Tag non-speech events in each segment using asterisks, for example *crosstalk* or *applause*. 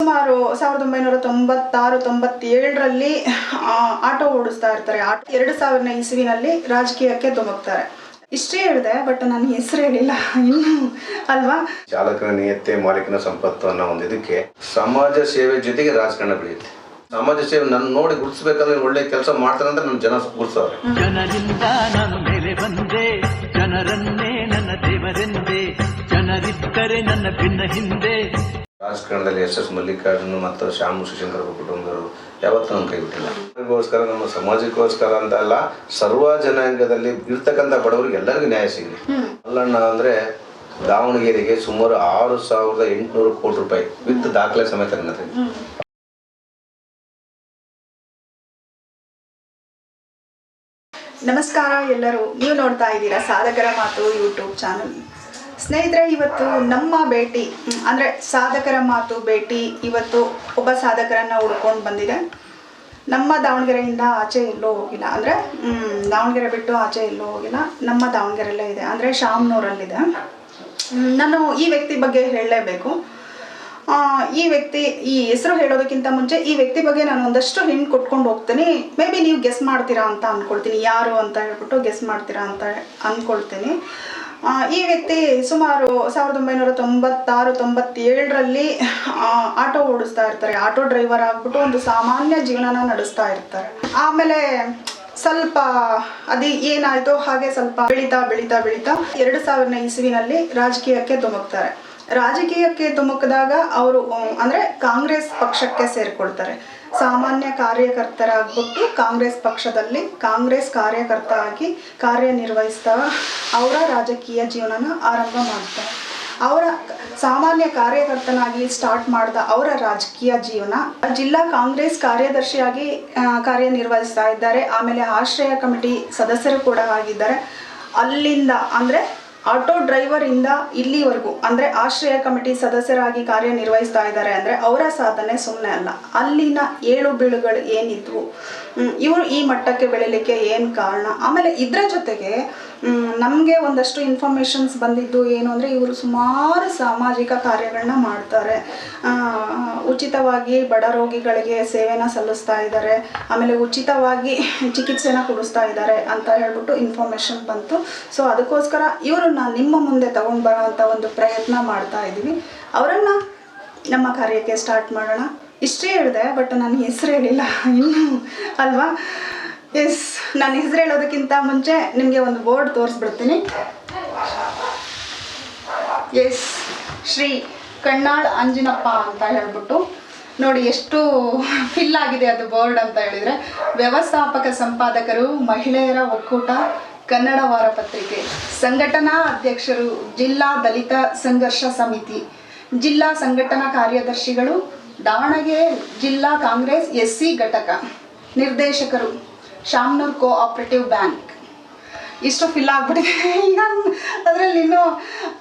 ಸುಮಾರು ಸಾವಿರದ ಒಂಬೈನೂರ ತೊಂಬತ್ತಾರು ತೊಂಬತ್ತೇಳರಲ್ಲಿ ಆಟೋ ಓಡಿಸ್ತಾ ಇರ್ತಾರೆ. ಆಟೋ ಎರಡು ಸಾವಿರನೇ ಇಸುವಿನಲ್ಲಿ ರಾಜಕೀಯಕ್ಕೆ ಧುಮುಕ್ತಾರೆ. ಇಷ್ಟೇ ಹೇಳಿದೆ ಬಟ್ ನನ್ನ ಹೆಸರು ಹೇಳಿಲ್ಲ. ಇನ್ನು ಅಲ್ವಾ? ಚಾಲಕನ ನಿಯತ್ತೆ ಮಾಲೀಕನ ಸಂಪತ್ತು ಅನ್ನೋ ಒಂದು ಇದಕ್ಕೆ ಸಮಾಜ ಸೇವೆ ಜೊತೆಗೆ ರಾಜಕಾರಣ ಬೆಳೆಯುತ್ತೆ. ಸಮಾಜ ಸೇವೆ ನನ್ನ ನೋಡಿ ಗುರುತಿಸಬೇಕಾದ್ರೆ ಒಳ್ಳೆ ಕೆಲಸ ಮಾಡ್ತಾರೆ ಅಂತ ನನ್ನ ಜನ ಗುರುತಿಸೋರೆ ಜನರಿಂದ ನನ್ನ ಮೇಲೆ ಬಂದೆ ಜನರನ್ನೇ ನನ್ನ ದೇವರೆಂದೆ ಜನರಿದ್ದರೆ ನನ್ನ ಭಿನ್ನ ಹಿಂದೆ ರಾಜಕಾರಣದಲ್ಲಿ ಎಸ್ ಎಸ್ ಮಲ್ಲಿಕಾರ್ಜುನ್ ಮತ್ತು ಶ್ಯಾಮ್ ಶಿಶಂಕರ ಕುಟುಂಬದವರು ಯಾವತ್ತೂ ನಮ್ಮ ಕೈ ಬಿಟ್ಟಿಲ್ಲ ಗೋಸ್ಕರ ನಮ್ಮ ಸಮಾಜಕ್ಕೋಸ್ಕರ ಅಂತ ಅಲ್ಲ ಸರ್ವ ಜನಾಂಗದಲ್ಲಿ ಇರ್ತಕ್ಕಂಥ ಬಡವರಿಗೆ ಎಲ್ಲರಿಗೂ ನ್ಯಾಯ ಸಿಗಲಿ. ಅಲ್ಲಣ್ಣ ಅಂದ್ರೆ ದಾವಣಗೆರೆಗೆ ಸುಮಾರು ಆರು ಸಾವಿರದ ಎಂಟುನೂರು ಕೋಟಿ ರೂಪಾಯಿ ವಿತ್ ದಾಖಲೆ ಸಮೇತ. ನಮಸ್ಕಾರ ಎಲ್ಲರೂ. ನೀವು ನೋಡ್ತಾ ಇದ್ದೀರಾ ಸಾಧಕರ ಮಾತು ಯೂಟ್ಯೂಬ್ ಚಾನಲ್. ಸ್ನೇಹಿತರೆ, ಇವತ್ತು ನಮ್ಮ ಭೇಟಿ ಅಂದರೆ ಸಾಧಕರ ಮಾತು ಭೇಟಿ ಇವತ್ತು ಒಬ್ಬ ಸಾಧಕರನ್ನು ಹುಡ್ಕೊಂಡು ಬಂದಿದೆ. ನಮ್ಮ ದಾವಣಗೆರೆಯಿಂದ ಆಚೆ ಎಲ್ಲೂ ಹೋಗಿಲ್ಲ, ಅಂದರೆ ದಾವಣಗೆರೆ ಬಿಟ್ಟು ಆಚೆ ಎಲ್ಲೂ ಹೋಗಿಲ್ಲ, ನಮ್ಮ ದಾವಣಗೆರೆಯಲ್ಲೇ ಇದೆ, ಅಂದರೆ ಶಾಮ್ನೂರಲ್ಲಿದೆ. ನಾನು ಈ ವ್ಯಕ್ತಿ ಬಗ್ಗೆ ಹೇಳಲೇಬೇಕು. ಈ ವ್ಯಕ್ತಿ, ಈ ಹೆಸರು ಹೇಳೋದಕ್ಕಿಂತ ಮುಂಚೆ ಈ ವ್ಯಕ್ತಿ ಬಗ್ಗೆ ನಾನು ಒಂದಷ್ಟು ಹಿಂಟ್ ಕೊಟ್ಕೊಂಡು ಹೋಗ್ತೀನಿ. ಮೇ ಬಿ ನೀವು ಗೆಸ್ ಮಾಡ್ತೀರಾ ಅಂತ ಅಂದ್ಕೊಳ್ತೀನಿ ಯಾರು ಅಂತ ಹೇಳ್ಬಿಟ್ಟು ಗೆಸ್ ಮಾಡ್ತೀರಾ ಅಂತ ಅಂದ್ಕೊಳ್ತೀನಿ ಈ ವ್ಯಕ್ತಿ ಸುಮಾರು ಸಾವಿರದ ಒಂಬೈನೂರ ತೊಂಬತ್ತಾರು, ತೊಂಬತ್ತೇಳರಲ್ಲಿ ಆಟೋ ಓಡಿಸ್ತಾ ಇರ್ತಾರೆ. ಆಟೋ ಡ್ರೈವರ್ ಆಗ್ಬಿಟ್ಟು ಒಂದು ಸಾಮಾನ್ಯ ಜೀವನನ ನಡೆಸ್ತಾ ಇರ್ತಾರೆ. ಆಮೇಲೆ ಸ್ವಲ್ಪ ಅದು ಏನಾಯ್ತೋ ಹಾಗೆ ಸ್ವಲ್ಪ ಬೆಳೀತಾ ಬೆಳೀತಾ ಬೆಳೀತಾ ಎರಡು ಸಾವಿರನೇ ಇಸುವಿನಲ್ಲಿ ರಾಜಕೀಯಕ್ಕೆ ಧುಮುಕ್ತಾರೆ. ರಾಜಕೀಯಕ್ಕೆ ಧುಮುಕಿದಾಗ ಅವರು, ಅಂದರೆ ಕಾಂಗ್ರೆಸ್ ಪಕ್ಷಕ್ಕೆ ಸೇರಿಕೊಳ್ತಾರೆ. ಸಾಮಾನ್ಯ ಕಾರ್ಯಕರ್ತರಾಗ್ಬಿಟ್ಟು ಕಾಂಗ್ರೆಸ್ ಪಕ್ಷದಲ್ಲಿ ಕಾಂಗ್ರೆಸ್ ಕಾರ್ಯಕರ್ತ ಆಗಿ ಕಾರ್ಯನಿರ್ವಹಿಸ್ತಾ ಅವರ ರಾಜಕೀಯ ಜೀವನನ ಆರಂಭ ಮಾಡ್ತಾರೆ. ಅವರ ಸಾಮಾನ್ಯ ಕಾರ್ಯಕರ್ತನಾಗಿ ಸ್ಟಾರ್ಟ್ ಮಾಡಿದ ಅವರ ರಾಜಕೀಯ ಜೀವನ, ಜಿಲ್ಲಾ ಕಾಂಗ್ರೆಸ್ ಕಾರ್ಯದರ್ಶಿಯಾಗಿ ಕಾರ್ಯನಿರ್ವಹಿಸ್ತಾ ಇದ್ದಾರೆ. ಆಮೇಲೆ ಆಶ್ರಯ ಕಮಿಟಿ ಸದಸ್ಯರು ಕೂಡ ಆಗಿದ್ದಾರೆ. ಅಲ್ಲಿಂದ ಅಂದರೆ ಆಟೋ ಡ್ರೈವರ್ ಇಂದ ಇಲ್ಲಿವರೆಗೂ, ಅಂದರೆ ಆಶ್ರಯ ಕಮಿಟಿ ಸದಸ್ಯರಾಗಿ ಕಾರ್ಯನಿರ್ವಹಿಸ್ತಾ ಇದ್ದಾರೆ ಅಂದರೆ ಅವರ ಸಾಧನೆ ಸುಮ್ಮನೆ ಅಲ್ಲ. ಅಲ್ಲಿನ ಏಳು ಬೀಳುಗಳು ಏನಿದ್ವು? ಇವರು ಈ ಮಟ್ಟಕ್ಕೆ ಬೆಳೀಲಿಕ್ಕೆ ಏನು ಕಾರಣ? ಆಮೇಲೆ ಇದರ ಜೊತೆಗೆ ನಮಗೆ ಒಂದಷ್ಟು ಇನ್ಫಾರ್ಮೇಷನ್ಸ್ ಬಂದಿದ್ದು ಏನು ಅಂದರೆ ಇವರು ಸುಮಾರು ಸಾಮಾಜಿಕ ಕಾರ್ಯಗಳನ್ನ ಮಾಡ್ತಾರೆ. ಉಚಿತವಾಗಿ ಬಡ ರೋಗಿಗಳಿಗೆ ಸೇವೆನ ಸಲ್ಲಿಸ್ತಾ ಇದ್ದಾರೆ ಆಮೇಲೆ ಉಚಿತವಾಗಿ ಚಿಕಿತ್ಸೆನ ಕೊಡಿಸ್ತಾ ಇದ್ದಾರೆ ಅಂತ ಹೇಳ್ಬಿಟ್ಟು ಇನ್ಫಾರ್ಮೇಷನ್ ಬಂತು. ಸೊ ಅದಕ್ಕೋಸ್ಕರ ಇವರನ್ನ ನಿಮ್ಮ ಮುಂದೆ ತಗೊಂಡು ಬರೋವಂಥ ಒಂದು ಪ್ರಯತ್ನ ಮಾಡ್ತಾ ಇದ್ದೀವಿ ಅವರನ್ನು ನಮ್ಮ ಕಾರ್ಯಕ್ಕೆ ಸ್ಟಾರ್ಟ್ ಮಾಡೋಣ. ಇಷ್ಟೇ ಹೇಳಿದೆ ಬಟ್ ನನ್ನ ಹೆಸರು ಹೇಳಿಲ್ಲ. ಇನ್ನು ಅಲ್ವಾ? ಎಸ್ ನಾನು ಹೆಸರು ಹೇಳೋದಕ್ಕಿಂತ ಮುಂಚೆ ನಿಮಗೆ ಒಂದು ಬೋರ್ಡ್ ತೋರಿಸ್ಬಿಡ್ತೀನಿ. ಎಸ್ ಶ್ರೀ ಕಣ್ಣಾಳ್ ಅಂಜಿನಪ್ಪ ಅಂತ ಹೇಳ್ಬಿಟ್ಟು. ನೋಡಿ, ಎಷ್ಟು ಫಿಲ್ ಆಗಿದೆ ಅದು ಬೋರ್ಡ್ ಅಂತ ಹೇಳಿದರೆ. ವ್ಯವಸ್ಥಾಪಕ ಸಂಪಾದಕರು, ಮಹಿಳೆಯರ ಒಕ್ಕೂಟ, ಕನ್ನಡ ವಾರಪತ್ರಿಕೆ ಸಂಘಟನಾ ಅಧ್ಯಕ್ಷರು, ಜಿಲ್ಲಾ ದಲಿತ ಸಂಘರ್ಷ ಸಮಿತಿ. ಜಿಲ್ಲಾ ಸಂಘಟನಾ ಕಾರ್ಯದರ್ಶಿಗಳು ದಾವಣಗೆರೆ ಜಿಲ್ಲಾ ಕಾಂಗ್ರೆಸ್ ಎಸ್ ಸಿ ಘಟಕ ನಿರ್ದೇಶಕರು, ಶಾಮ್ನೂರ್ ಕೋಆಪರೇಟಿವ್ ಬ್ಯಾಂಕ್ ಇಷ್ಟು ಫಿಲ್ ಆಗ್ಬಿಟ್ಟಿದೆ. ಈಗ ಅದರಲ್ಲಿ ಇನ್ನೂ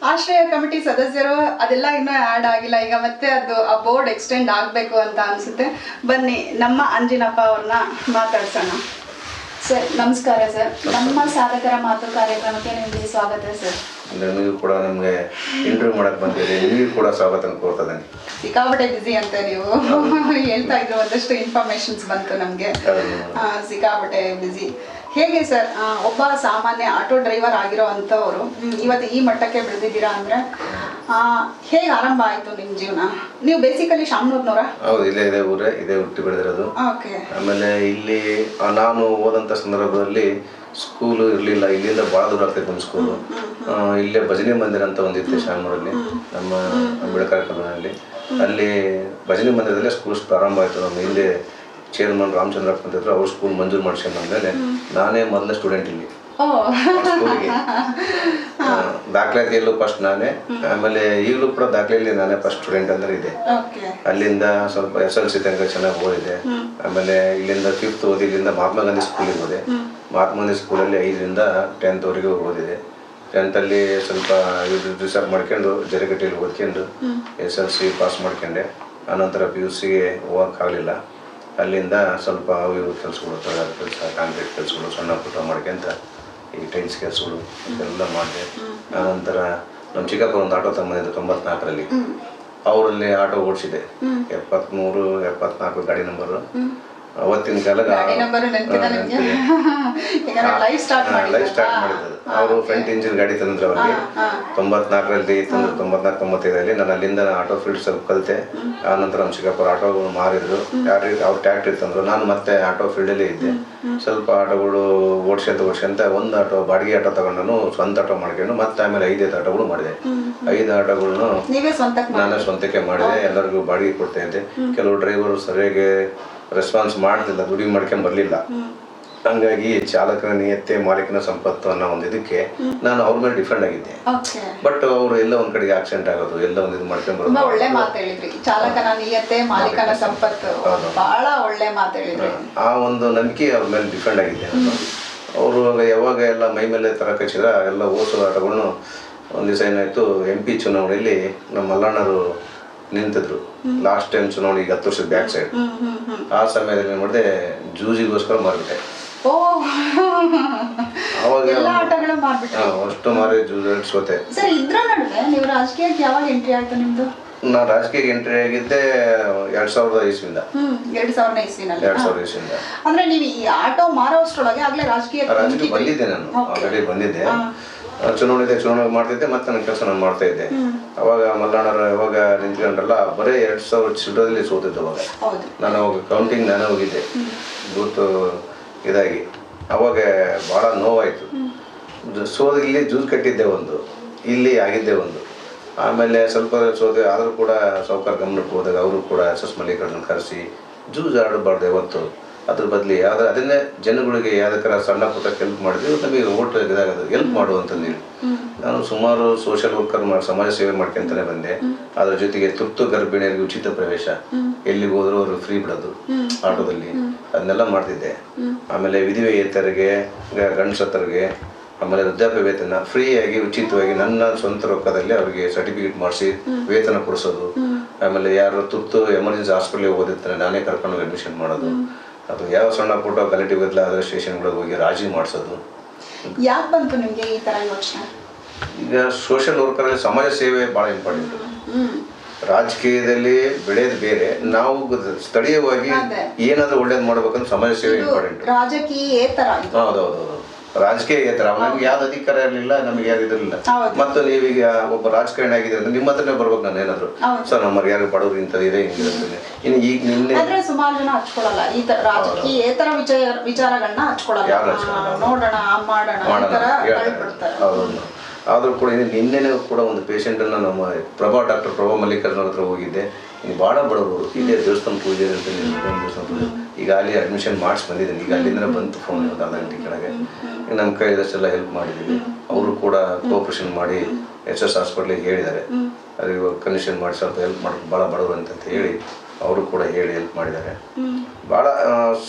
ಆಶ್ರಯ ಕಮಿಟಿ ಸದಸ್ಯರು, ಅದೆಲ್ಲ ಇನ್ನೂ ಆ್ಯಡ್ ಆಗಿಲ್ಲ. ಈಗ ಮತ್ತೆ ಅದು ಆ ಬೋರ್ಡ್ ಎಕ್ಸ್ಟೆಂಡ್ ಆಗಬೇಕು ಅಂತ ಅನಿಸುತ್ತೆ. ಬನ್ನಿ, ನಮ್ಮ ಅಂಜಿನಪ್ಪ ಅವ್ರನ್ನ ಮಾತಾಡ್ಸೋಣ. ಸರ್, ನಮಸ್ಕಾರ ಸರ್. ನಮ್ಮ ಸಾಧಕರ ಮಾತು ಕಾರ್ಯಕ್ರಮಕ್ಕೆ ನಿಮಗೆ ಸ್ವಾಗತ ಸರ್. ನಿಮಗೂ ಕೂಡ ನಮಗೆ ಇಂಟರ್ವ್ಯೂ ಮಾಡಕ್ ಬಂದಿದೆ. ನೀವು ಕೂಡ ಸ್ವಾಗತ ಕೋರ್ತಾ ಇದ್ದೀನಿ ಸಿಕ್ಕಾಪಟ್ಟೆ ಬ್ಯುಸಿ ಅಂತ ನೀವು ಹೇಳ್ತಾ ಇದ್ರು ಒಂದಷ್ಟು ಇನ್ಫಾರ್ಮೇಶನ್ಸ್ ಬಂತು ನಮಗೆ. ಸಿಕ್ಕಾಪಟ್ಟೆ ಬ್ಯುಸಿ ಹೇಗೆ ಸರ್ ಒಬ್ಬ ಸಾಮಾನ್ಯ ಆಟೋ ಡ್ರೈವರ್ ಆಗಿರೋ ಅಂಥವ್ರು ಇವತ್ತು ಈ ಮಟ್ಟಕ್ಕೆ ಬೆಳೆದಿದ್ದೀರಾ ಅಂದರೆ ಹೇಗೆ ಆರಂಭ ಆಯಿತು ನಿಮ್ಮ ಜೀವನ? ನೀವು ಬೇಸಿಕಲಿ ಶಾಮನೂರ್ನವರ? ಹೌದು ಇಲ್ಲೇ ಇದೆ ಊರೇ ಇದೇ ಹುಟ್ಟಿ ಬೆಳೆದಿರೋದು. ಓಕೆ ಆಮೇಲೆ ಇಲ್ಲಿ ನಾನು ಓದಂಥ ಸಂದರ್ಭದಲ್ಲಿ ಸ್ಕೂಲು ಇರಲಿಲ್ಲ ಇಲ್ಲಿಂದ ಭಾಳ ದೂರ ಆಗ್ತೈತೆ ನಮ್ಮ ಸ್ಕೂಲು ಇಲ್ಲೇ ಭಜನೆ ಮಂದಿರ ಅಂತ ಒಂದಿತ್ತು ಶಾಮೂರಲ್ಲಿ ನಮ್ಮ ಅಂಬೇಡ್ಕರ್ ಕಾಲೋನಿಯಲ್ಲಿ ಅಲ್ಲಿ ಭಜನೆ ಮಂದಿರದಲ್ಲೇ ಸ್ಕೂಲ್ ಪ್ರಾರಂಭ ಆಯಿತು. ನಮ್ಮ ಹಿಂದೆ ಚೇರ್ಮನ್ ರಾಮಚಂದ್ರಪ್ಪ ಅಂತಿದ್ರು ಅವ್ರು ಸ್ಕೂಲ್ ಮಂಜೂರು ಮಾಡಿಸ್ಕೊಂಡ್ಮೇಲೆ ನಾನೇ ಮೊದಲ ಸ್ಟೂಡೆಂಟ್ ಇಲ್ಲಿ. ಸ್ಕೂಲಿಗೆ *laughs* ದಾಖಲಾತಿಯಲ್ಲೂ ಫಸ್ಟ್ ನಾನೇ. ಆಮೇಲೆ ಈಗಲೂ ಕೂಡ ದಾಖಲೆಯಲ್ಲಿ ನಾನೇ ಫಸ್ಟ್ ಸ್ಟೂಡೆಂಟ್ ಅಂದ್ರೆ ಇದೆ. ಅಲ್ಲಿಂದ ಸ್ವಲ್ಪ ಎಸ್ ಎಲ್ ಸಿ ತನಕ ಚೆನ್ನಾಗಿ ಓದಿದೆ. ಆಮೇಲೆ ಇಲ್ಲಿಂದ ಫಿಫ್ತ್ ಓದಿ ಇಲ್ಲಿಂದ ಮಹಾತ್ಮ ಗಾಂಧಿ ಸ್ಕೂಲಿಗೆ ಹೋದೆ. ಮಹಾತ್ಮ ಗಾಂಧಿ ಸ್ಕೂಲಲ್ಲಿ ಐದರಿಂದ ಟೆಂತ್ವರೆಗೂ ಓದಿದೆ. ಟೆಂತಲ್ಲಿ ಸ್ವಲ್ಪ ಇದು ರಿಸರ್ವ್ ಮಾಡ್ಕೊಂಡು ಜರಗಟ್ಟಿಯಲ್ಲಿ ಓದ್ಕೊಂಡು ಎಸ್ ಎಲ್ ಸಿ ಪಾಸ್ ಮಾಡ್ಕೊಂಡೆ. ಆನಂತರ ಪಿ ಯು ಸಿಗೆ ಹೋಗೋಕ್ಕಾಗಲಿಲ್ಲ. ಅಲ್ಲಿಂದ ಸ್ವಲ್ಪ ಇವು ಕೆಲಸಗಳು ತರಕಾರಿ ಕೆಲಸ ಕಾಂಕ್ರೀಟ್ ಕೆಲಸಗಳು ಸಣ್ಣ ಪುಟ್ಟ ಮಾಡ್ಕೊಂತ ಈ ಟೈಲ್ಸ್ ಕೆಲಸಗಳು ಇದೆಲ್ಲ ಮಾಡಿದೆ. ಆನಂತರ ನಮ್ಮ ಚಿಕ್ಕಪ್ಪ ಒಂದು ಆಟೋ ತಗೊಂಬಂದಿದ್ದು ತೊಂಬತ್ನಾಲ್ಕರಲ್ಲಿ. ಅವರಲ್ಲಿ ಆಟೋ ಓಡಿಸಿದೆ. ಎಪ್ಪತ್ಮೂರು ಎಪ್ಪತ್ನಾಲ್ಕು ಗಾಡಿ ನಂಬರು. ಅವತ್ತಿನ ಕಾಲಕ್ಕೆ ಲೈಫ್ ಸ್ಟಾರ್ಟ್ ಮಾಡಿದ್ದು. ಅವರು ಫ್ರಂಟ್ ಇಂಜಿನ್ ಗಾಡಿ ತಂದ್ರು ಅವರಿಗೆ. ತೊಂಬತ್ನಾಲ್ಕರಲ್ಲಿ ತಂದ್ರು ತೊಂಬತ್ನಾಲ್ಕು ತೊಂಬತ್ತೈದರಲ್ಲಿ. ನಾನು ಅಲ್ಲಿಂದ ಆಟೋ ಫೀಲ್ಡ್ ಸ್ವಲ್ಪ ಕಲಿತೆ. ಆ ನಂತರ ನಮ್ಮ ಚಿಕ್ಕಪ್ಪರ ಆಟೋಗಳು ಮಾರಿದ್ರು. ಯಾರು ಅವ್ರ ಟ್ಯಾಕ್ಟ್ರಿ ತಂದ್ರು. ನಾನು ಮತ್ತೆ ಆಟೋ ಫೀಲ್ಡಲ್ಲೇ ಇದ್ದೆ. ಸ್ವಲ್ಪ ಆಟೋಗಳು ಓಡಿಸ್ಕೊಂತ ಓಡಿಸ್ಕೊಂತ ಒಂದು ಆಟೋ ಬಾಡಿಗೆ ಆಟೋ ತಗೊಂಡು ಸ್ವಂತ ಆಟೋ ಮಾಡ್ಕೊಂಡು ಮತ್ತೆ ಆಮೇಲೆ ಐದೈದು ಆಟೋಗಳು ಮಾಡಿದೆ. ಐದು ಆಟೋಗಳನ್ನು ನಾನೇ ಸ್ವಂತಕ್ಕೆ ಮಾಡಿದೆ. ಎಲ್ಲರಿಗೂ ಬಾಡಿಗೆ ಕೊಡ್ತಾ ಇದ್ದೆ. ಕೆಲವು ಡ್ರೈವರು ಸರಿಯಾಗಿ ರೆಸ್ಪಾನ್ಸ್ ಮಾಡ್ತಿಲ್ಲ ದುಡಿಮೆ ಮಾಡ್ಕೊಂಡ್ ಬರ್ಲಿಲ್ಲ. ಹಂಗಾಗಿ ಚಾಲಕನ ನಿಯತ್ತೆ ಮಾಲೀಕನ ಸಂಪತ್ತು ಅನ್ನೋ ಒಂದು ಇದಕ್ಕೆ ನಾನು ಅವ್ರ ಮೇಲೆ ಡಿಫೆಂಡ್ ಆಗಿದ್ದೆ. ಬಟ್ ಅವರು ಎಲ್ಲ ಒಂದ್ ಕಡೆಗೆ ಆಕ್ಸಿಡೆಂಟ್ ಆಗೋದು ಎಲ್ಲ ಒಂದು ಇದು ಮಾಡ್ಕೊಂಡ್ ಬರೋದು. ಒಳ್ಳೆ ಮಾತು ಹೇಳಿದ್ರಿ. ಚಾಲಕನ ನಿಯತ್ತೆ ಮಾಲೀಕನ ಸಂಪತ್ತು. ಬಹಳ ಒಳ್ಳೆ ಮಾತು ಹೇಳಿದ್ರಿ. ಆ ಒಂದು ನಂಬಿಕೆ ಅವ್ರ ಮೇಲೆ ಡಿಫೆಂಡ್ ಆಗಿದ್ದೆ ಅವರು ಯಾವಾಗ ಎಲ್ಲ ಮೈ ಮೇಲೆ ತರ ಕಚ್ಚಿದ್ರ ಎಲ್ಲ ಓಸು ಆಟಗಳನ್ನು ಒಂದು ದಿವಸ ಏನಾಯ್ತು ಎಂ ಪಿ ಚುನಾವಣೆಯಲ್ಲಿ ನಮ್ಮ ಮಲ್ಲಣ್ಣರು ನಿಂತಿದ್ರು. ಲಾಸ್ಟ್ ಟೈಮ್ ಚುನಾವಣೆ ಈಗ ಹತ್ತು ವರ್ಷದ ಬ್ಯಾಕ್ ಸೈಡ್ ಆ ಸಮಯದಲ್ಲಿ ಏನು ಮಾಡಿದೆ? ಜೂಜಿಗೋಸ್ಕರ ಮಾರ್ಬಿಟ್ಟೆ. ಅವಾಗ ಅಷ್ಟು ಮಾರಿ ಜೂಜ್ ಸೋತೆ ಸರ್ ಇದ್ರ ನಡುವೆ ನೀವು ರಾಜಕೀಯಕ್ಕೆ ಯಾವಾಗ ಎಂಟ್ರಿ ಆಗಿದ್ದೆ ಎರಡ್ ಸಾವಿರದ ಇಸ್ವಿಂದ ಎರಡ್ ಸಾವಿರದ ಇಸ್ವಿನಲ್ಲಿ ಎರಡ್ ಸಾವಿರದ ಇಸ್ವಿಂದ ಅಂದ್ರೆ ನೀವು ಈ ಆಟೋ ಮಾರೋಷ್ಟ್ರೊಳಗೆ ಆಗ್ಲೇ ರಾಜಕೀಯ ರಾಜಕೀಯ ಬಂದಿದ್ದೆ ನಾನು. ಆಲ್ರೆಡಿ ಬಂದಿದ್ದೆ. ಚುನಾವಣೆ ಇದೆ ಚುನಾವಣೆ ಮಾಡ್ತಿದ್ದೆ ಮತ್ತೆ ನನ್ನ ಕೆಲಸ ನಾನು ಮಾಡ್ತಾ ಇದ್ದೆ. ಅವಾಗ ಮಲ್ಲಾಣರು ಯಾವಾಗ ನಿಂತ್ಕೊಂಡ್ರಲ್ಲ ಬರೀ ಎರಡು ಸಾವಿರ ಚಿಲ್ಡ್ರದಲ್ಲಿ ಸೋತಿದ್ದು ಅವಾಗ. ನಾನು ಅವಾಗ ಕೌಂಟಿಂಗ್ ನಾನು ಹೋಗಿದ್ದೆ. ಬೂತ್ ಇದಾಗಿ. ಅವಾಗ ಭಾಳ ನೋವಾಯಿತು. ಸೋದ ಇಲ್ಲಿ ಜೂಸ್ ಕಟ್ಟಿದ್ದೆ ಒಂದು ಇಲ್ಲಿ ಆಗಿದ್ದೆ ಒಂದು. ಆಮೇಲೆ ಸ್ವಲ್ಪ ಸೋದೆ ಆದರೂ ಕೂಡ ಸಾವುಕಾರ ಗಮನಕ್ಕೆ ಹೋದಾಗ ಅವರು ಕೂಡ ಎಸ್ ಎಸ್ ಮಲ್ಲಿಕಾರ್ಜುನ್ ಕರೆಸಿ ಜೂಜ್ ಆಡಬಾರ್ದು ಯಾವತ್ತು. ಅದ್ರ ಬದಲಿ ಆದರೆ ಅದನ್ನೇ ಜನಗಳಿಗೆ ಯಾವ್ದಕ್ಕಾರ ಸಣ್ಣ ಪುಟ್ಟ ಹೆಲ್ಪ್ ಮಾಡಿದ್ವಿ ನಮಗೆ ಓಟ್ ಇದಾಗೋದು. ಹೆಲ್ಪ್ ಮಾಡುವಂತಂದೇಳಿ ನಾನು ಸುಮಾರು ಸೋಷಿಯಲ್ ವರ್ಕರ್ ಮಾಡಿ ಸಮಾಜ ಸೇವೆ ಮಾಡ್ಕೊಂತಾನೆ ಬಂದೆ. ಅದ್ರ ಜೊತೆಗೆ ತುರ್ತು ಗರ್ಭಿಣಿಯರಿಗೆ ಉಚಿತ ಪ್ರವೇಶ. ಎಲ್ಲಿಗೆ ಹೋದ್ರು ಅವರು ಫ್ರೀ ಬಿಡೋದು ಆಟೋದಲ್ಲಿ. ಅದನ್ನೆಲ್ಲ ಮಾಡ್ತಿದ್ದೆ. ಆಮೇಲೆ ವಿಧಿವೇತರಿಗೆ ಗಂಡಸತ್ತರಿಗೆ ಆಮೇಲೆ ವೃದ್ಧಾಪ್ಯ ವೇತನ ಫ್ರೀಯಾಗಿ ಉಚಿತವಾಗಿ ನನ್ನ ಸ್ವಂತ ರೊಕ್ಕದಲ್ಲಿ ಅವರಿಗೆ ಸರ್ಟಿಫಿಕೇಟ್ ಮಾಡಿಸಿ ವೇತನ ಕೊಡಿಸೋದು. ಆಮೇಲೆ ಯಾರು ತುರ್ತು ಎಮರ್ಜೆನ್ಸಿ ಹಾಸ್ಪಿಟ್ಲಿಗೆ ಓದಿರ್ತಾರೆ ನಾನೇ ಕರ್ಕೊಂಡು ಅಡ್ಮಿಷನ್ ಮಾಡೋದು. ಅದು ಯಾವ ಸಣ್ಣ ಪುಟ್ಟ ಕಲೆಕ್ಟಿವ್ ಬದಲಾದ ಸ್ಟೇಷನ್ಗಳಿಗೆ ಹೋಗಿ ರಾಜಿ ಮಾಡಿಸೋದು. ಯಾಕೆ ಬಂತು ನಿಮಗೆ ಈ ಥರ ಯೋಚನೆ? ಈಗ ಸೋಷಿಯಲ್ ವರ್ಕರಲ್ಲಿ ಸಮಾಜ ಸೇವೆ ಭಾಳ ಇಂಪಾರ್ಟೆಂಟ್ ರಾಜಕೀಯದಲ್ಲಿ ಬೆಳೆಯೋದು ಬೇರೆ ನಾವು ಸ್ಥಳೀಯವಾಗಿ ಏನಾದರೂ ಒಳ್ಳೇದು ಮಾಡ್ಬೇಕಂದ್ರೆ ಸಮಾಜ ಸೇವೆ ಇಂಪಾರ್ಟೆಂಟ್ ರಾಜಕೀಯೇತರ ಇದು. ಹೌದೌದು ರಾಜಕೀಯ ತರ ನಮ್ಗೆ ಯಾವ್ದು ಅಧಿಕಾರ ಇರಲಿಲ್ಲ ನಮಗೆ ಯಾರು ಇದಿರಲಿಲ್ಲ. ಮತ್ತು ನೀವೀಗ ಒಬ್ಬ ರಾಜಕಾರಣಿ ಆಗಿದ್ರೆ ಅಂದ್ರೆ ನಿಮ್ಮ ಹತ್ರನೇ ಬರ್ಬೇಕು ನಾನು ಏನಾದ್ರು ಸೊ ನಮ್ಮ ಯಾರು ಬಡವ್ರು ಇಂಥದ್ದು ಇದೆ ಹಿಂಗಿರುತ್ತೆ ಇನ್ನು ಈಗ ನಿನ್ನೆ ಸುಮಾರು ಜನ ಹಚ್ಕೊಳ್ಳಲ್ಲ. ಈ ತರ ರಾಜಕೀಯೇತರ ವಿಚಾರ ವಿಚಾರಗಳನ್ನ ಹಚ್ಕೊಳ್ಳಲ್ಲ. ನೋಡೋಣ ಮಾಡೋಣ ಹೌದು ಆದ್ರೂ ಕೂಡ ನಿನ್ನೆನೇ ಕೂಡ ಒಂದು ಪೇಷಂಟನ್ನು ನಮ್ಮ ಪ್ರಭಾ ಡಾಕ್ಟರ್ ಪ್ರಭಾ ಮಲ್ಲಿಕಾರ್ಜುನ ಹತ್ರ ಹೋಗಿದ್ದೆ. ಇನ್ನು ಭಾಳ ಬಡವರು. ಇಲ್ಲೇ ದೇವಸ್ಥಾನ ಪೂಜೆ ಹೇಳಿ ದೇವಸ್ಥಾನ ಪೂಜೆ ಈಗ ಅಲ್ಲಿ ಅಡ್ಮಿಷನ್ ಮಾಡಿಸಿ ಬಂದಿದ್ದೀನಿ. ಈಗ ಅಲ್ಲಿಂದ ಬಂತು ಫೋನ್ ಒಂದು ಅರ್ಧ ಗಂಟೆ ಕೆಳಗೆ. ನಮ್ಮ ಕೈದಷ್ಟೆಲ್ಲ ಹೆಲ್ಪ್ ಮಾಡಿದ್ದೀವಿ ಅವರು ಕೂಡ ಕೋಪ್ರೇಷನ್ ಮಾಡಿ ಎಸ್ ಎಸ್ ಹಾಸ್ಪಿಟ್ಲಿಗೆ ಹೇಳಿದ್ದಾರೆ. ಇವಾಗ ಕನ್ವಿಷನ್ ಮಾಡಿ ಸ್ವಲ್ಪ ಹೆಲ್ಪ್ ಮಾಡಿ ಭಾಳ ಬಡವರು ಅಂತ ಹೇಳಿ ಅವರು ಕೂಡ ಹೇಳಿ ಹೆಲ್ಪ್ ಮಾಡಿದ್ದಾರೆ. ಭಾಳ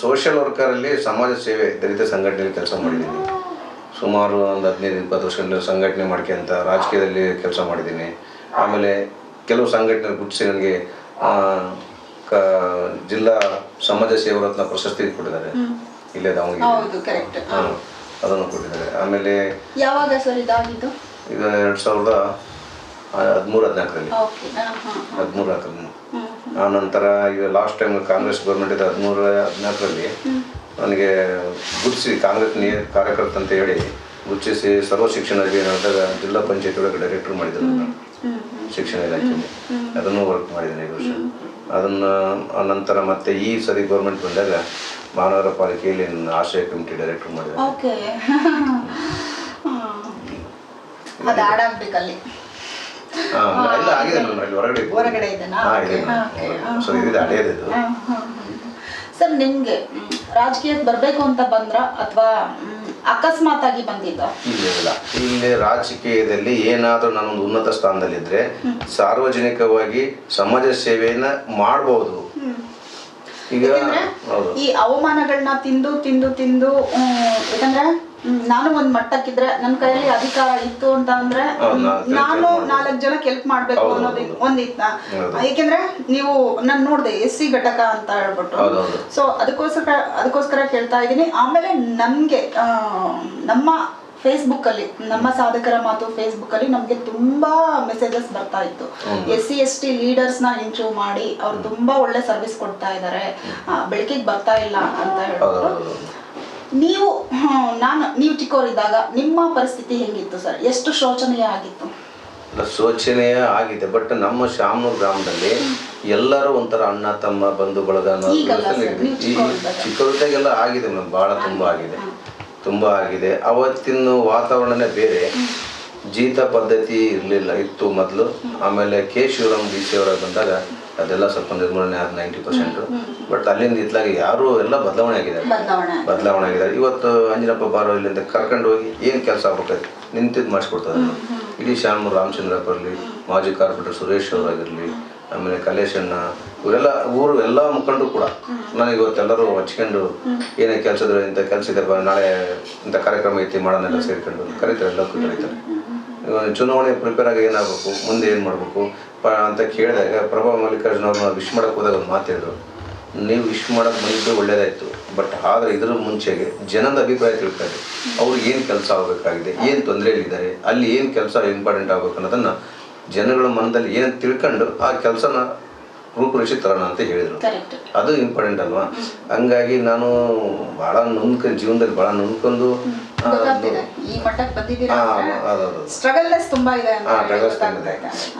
ಸೋಷಿಯಲ್ ವರ್ಕರಲ್ಲಿ ಸಮಾಜ ಸೇವೆ, ದಲಿತ ಸಂಘಟನೆಯಲ್ಲಿ ಕೆಲಸ ಮಾಡಿದ್ದೀನಿ. ಸುಮಾರು ಒಂದು ಹದಿನೈದು, ಇಪ್ಪತ್ತು ವರ್ಷಗಳ ಸಂಘಟನೆ ಮಾಡ್ಕೊಂತ ರಾಜಕೀಯದಲ್ಲಿ ಕೆಲಸ ಮಾಡಿದ್ದೀನಿ. ಆಮೇಲೆ ಕೆಲವು ಸಂಘಟನೆ ಗುಟ್ಟಿಸಿ ನನಗೆ ಜಿಲ್ಲಾ ಸಮಾಜ ಸೇವಾ ರತ್ನ ಪ್ರಶಸ್ತಿ ಕೊಟ್ಟಿದ್ದಾರೆ. ಇಲ್ಲೇ ದಾವಣಗೆರೆ. ಅದನ್ನು ಕೊಟ್ಟಿದ್ದಾರೆ. ಆಮೇಲೆ ಯಾವಾಗ ಸರ್ ಇದಾಗಿದ್ದು? ಈಗ ಎರಡು ಸಾವಿರದ ಹದಿಮೂರು ಹದಿನಾಲ್ಕರಲ್ಲಿ. ಹದಿಮೂರು ಹದಿನಾಲ್ಕರಲ್ಲಿ ಆ ನಂತರ ಈಗ ಲಾಸ್ಟ್ ಟೈಮ್ ಕಾಂಗ್ರೆಸ್ ಗೌರ್ಮೆಂಟ್ ಇದೆ ಹದಿಮೂರು ಹದಿನಾಲ್ಕರಲ್ಲಿ ನನಗೆ ಗುರುತಿಸಿ ಕಾಂಗ್ರೆಸ್ ನಿಯ ಕಾರ್ಯಕರ್ತ ಅಂತ ಹೇಳಿ ಗುರುತಿಸಿ ಸರ್ವ ಶಿಕ್ಷಣ ಅಭಿಯಾನದ ಜಿಲ್ಲಾ ಪಂಚಾಯತ್ ಒಳಗೆ ಡೈರೆಕ್ಟರ್ ಮಾಡಿದ್ರು. ನಾನು ಶಿಕ್ಷಣ ಇಲಾಖೆಯಲ್ಲಿ ಅದನ್ನು ವರ್ಕ್ ಮಾಡಿದ್ದೇನೆ ಈ ವರ್ಷ. ಅದನ್ನು ನಂತರ ಮತ್ತೆ ಈ ಸರಿ ಗೌರ್ಮೆಂಟ್ ಬಂದಾಗ ಮಹಾನಗರ ಪಾಲಿಕೆಯಲ್ಲಿ ಆಶ್ರಯ ಕಮಿಟಿ ಡೈರೆಕ್ಟರ್ ಮಾಡಿದ್ದಾರೆ. ಸರ್ ನಿಮ್ಗೆ ರಾಜಕೀಯಕ್ಕೆ ಬರಬೇಕು ಅಂತ ಬಂದ್ರ ಅಥವಾ ಅಕಸ್ಮಾತ್ ಆಗಿ ಬಂದಿದ್ದ. ಇಲ್ಲ ರಾಜಕೀಯದಲ್ಲಿ ಏನಾದರೂ ನಾನೊಂದು ಉನ್ನತ ಸ್ಥಾನದಲ್ಲಿದ್ದರೆ ಸಾರ್ವಜನಿಕವಾಗಿ ಸಮಾಜ ಸೇವೆಯನ್ನ ಮಾಡಬಹುದು ಈಗ ಈ ಅವಮಾನಗಳನ್ನ ತಿಂದು ತಿಂದು ತಿಂದು ಯಾಕಂದ್ರೆ ನಾನು ಒಂದ್ ಮಟ್ಟಕ್ಕಿದ್ರೆ ನನ್ನ ಕೈಯಲ್ಲಿ ಅಧಿಕಾರ ಇತ್ತು ಅಂತ ಅಂದ್ರೆ ನಾನು ನಾಲ್ಕ್ ಜನಕ್ಕೆ ಹೆಲ್ಪ್ ಮಾಡ್ಬೇಕು ಅನ್ನೋದು. ಒಂದಿತ್ತ. ಏಕೆಂದ್ರೆ ನೀವು ನಾನು ನೋಡಿದೆ ಎಸ್ ಸಿ ಘಟಕ ಅಂತ ಹೇಳ್ಬಿಟ್ಟು. ಸೊ ಅದಕ್ಕೋಸ್ಕರ ಅದಕ್ಕೋಸ್ಕರ ಕೇಳ್ತಾ ಇದ್ದೀನಿ. ಆಮೇಲೆ ನಮ್ಗೆ ನಮ್ಮ ಫೇಸ್ಬುಕ್ ಅಲ್ಲಿ ನಮ್ಮ ಸಾಧಕರ ಮಾತು ಫೇಸ್ಬುಕ್ ಅಲ್ಲಿ ನಮ್ಗೆ ತುಂಬಾ ಮೆಸೇಜಸ್ ಬರ್ತಾ ಇತ್ತು. ಎಸ್ ಸಿ ಎಸ್ ಟಿ ಲೀಡರ್ಸ್ನ ಇಂಟ್ರೂವ್ ಮಾಡಿ ಅವ್ರು ತುಂಬಾ ಒಳ್ಳೆ ಸರ್ವಿಸ್ ಕೊಡ್ತಾ ಇದ್ದಾರೆ ಬೆಳಕಿಗೆ ಬರ್ತಾ ಇಲ್ಲ ಅಂತ ಹೇಳ್ಬಿಟ್ಟು. ನೀವು ನಾನು ನೀವು ಚಿಕ್ಕವರಿದ್ದಾಗ ನಿಮ್ಮ ಪರಿಸ್ಥಿತಿ ಹೆಂಗಿತ್ತು ಸರ್? ಎಷ್ಟು ಶೋಚನೀಯ ಆಗಿತ್ತು? ಶೋಚನೀಯ ಆಗಿದೆ ಬಟ್ ನಮ್ಮ ಶಾಮನೂರು ಗ್ರಾಮದಲ್ಲಿ ಎಲ್ಲರೂ ಒಂಥರ ಅಣ್ಣ ತಮ್ಮ ಬಂಧು ಬಳಗ ಅನ್ನೋ. ಚಿಕ್ಕವರಿದ್ದಾಗೆಲ್ಲ ಆಗಿದೆ ಮೇಡಮ್ ಭಾಳ ತುಂಬ ಆಗಿದೆ. ತುಂಬ ಆಗಿದೆ. ಅವತ್ತಿನ ವಾತಾವರಣನೇ ಬೇರೆ. ಜೀತ ಪದ್ಧತಿ ಇರಲಿಲ್ಲ ಇತ್ತು ಮೊದಲು. ಆಮೇಲೆ ಕೆ. ಶಿವರಾಮ್ ಡಿ ಸಿ ಅವರ ಬಂದಾಗ ಅದೆಲ್ಲ ಸ್ವಲ್ಪ ನಿರ್ಮೂಲನೆ ಆದ ನೈಂಟಿ ಪರ್ಸೆಂಟ್ ಬಟ್ ಅಲ್ಲಿಂದ ಇತ್ಲಾಗಿ ಯಾರು ಎಲ್ಲ ಬದಲಾವಣೆ ಆಗಿದ್ದಾರೆ. ಬದಲಾವಣೆ ಆಗಿದ್ದಾರೆ. ಇವತ್ತು ಅಂಜನಪ್ಪ ಬಾರೋ ಇಲ್ಲಿಂದ ಕರ್ಕೊಂಡು ಹೋಗಿ ಏನು ಕೆಲಸ ಆಗ್ಬೇಕಾಯ್ತು? ನಿಂತಿದ್ದು ಮಾಡಿಸ್ಕೊಡ್ತಾರೆ. ಇಡೀ ಶ್ಯಾಮ ರಾಮಚಂದ್ರಪ್ಪ ಇರಲಿ ಮಾಜಿ ಕಾರ್ಪೊರೇಟರ್ ಸುರೇಶ್ ಅವರಾಗಿರಲಿ ಆಮೇಲೆ ಕಲೇಶಣ್ಣ ಇವರೆಲ್ಲ ಊರು ಎಲ್ಲ ಮುಖಂಡರು ಕೂಡ. ನನಗೆ ಇವತ್ತೆಲ್ಲರೂ ಹಚ್ಕೊಂಡು ಏನೇ ಕೆಲಸದ್ರು ಇಂಥ ಕೆಲಸ ಇದೆ ನಾಳೆ ಇಂಥ ಕಾರ್ಯಕ್ರಮ ಐತಿ ಮಾಡೋಣ ಸೇರ್ಕೊಂಡು ಕರೀತಾರೆ ಎಲ್ಲ ಕರೀತಾರೆ. ಚುನಾವಣೆ ಪ್ರಿಪೇರ್ ಆಗಿ ಏನಾಗಬೇಕು ಮುಂದೆ ಏನು ಮಾಡಬೇಕು? ಪ ಅಂತ ಕೇಳಿದಾಗ ಪ್ರಭಾ ಮಲ್ಲಿಕಾರ್ಜುನ ಅವ್ರನ್ನ ವಿಶ್ ಮಾಡಕ್ಕೆ ಹೋದಾಗ ಒಂದು ಮಾತು ಹೇಳಿದ್ರು. ನೀವು ವಿಶ್ ಮಾಡೋಕ್ಕೆ ಬಂದಿದ್ದು ಒಳ್ಳೇದಾಯಿತು. ಬಟ್ ಆದರೆ ಇದ್ರ ಮುಂಚೆಗೆ ಜನದ ಅಭಿಪ್ರಾಯ ತಿಳ್ಕೊಂಡು ಅವ್ರಿಗೆ ಏನು ಕೆಲಸ ಆಗಬೇಕಾಗಿದೆ ಏನು ತೊಂದರೆಯಲ್ಲಿದ್ದಾರೆ ಅಲ್ಲಿ ಏನು ಕೆಲಸ ಇಂಪಾರ್ಟೆಂಟ್ ಆಗಬೇಕು ಅನ್ನೋದನ್ನು ಜನಗಳ ಮನದಲ್ಲಿ ಏನು ತಿಳ್ಕೊಂಡು ಆ ಕೆಲಸನ ರೂಪುರೇಷೆ ತರೋಣ ಅಂತ ಹೇಳಿದರು. ಅದು ಇಂಪಾರ್ಟೆಂಟ್ ಅಲ್ವಾ? ಹಂಗಾಗಿ ನಾನು ಭಾಳ ನೊಂದ್ಕೊಂಡು ಜೀವನದಲ್ಲಿ ಭಾಳ ನೊಂದ್ಕೊಂಡು ಗೊತ್ತಾಗ್ತಿದೆ. ಈ ಮಟ್ಟಕ್ಕೆ ಬಂದಿದ್ದೀರಾ ಆ, ಸ್ಟ್ರಗಲ್ನೆಸ್ ತುಂಬಾ ಇದೆ ಅಂತ ಹಾ.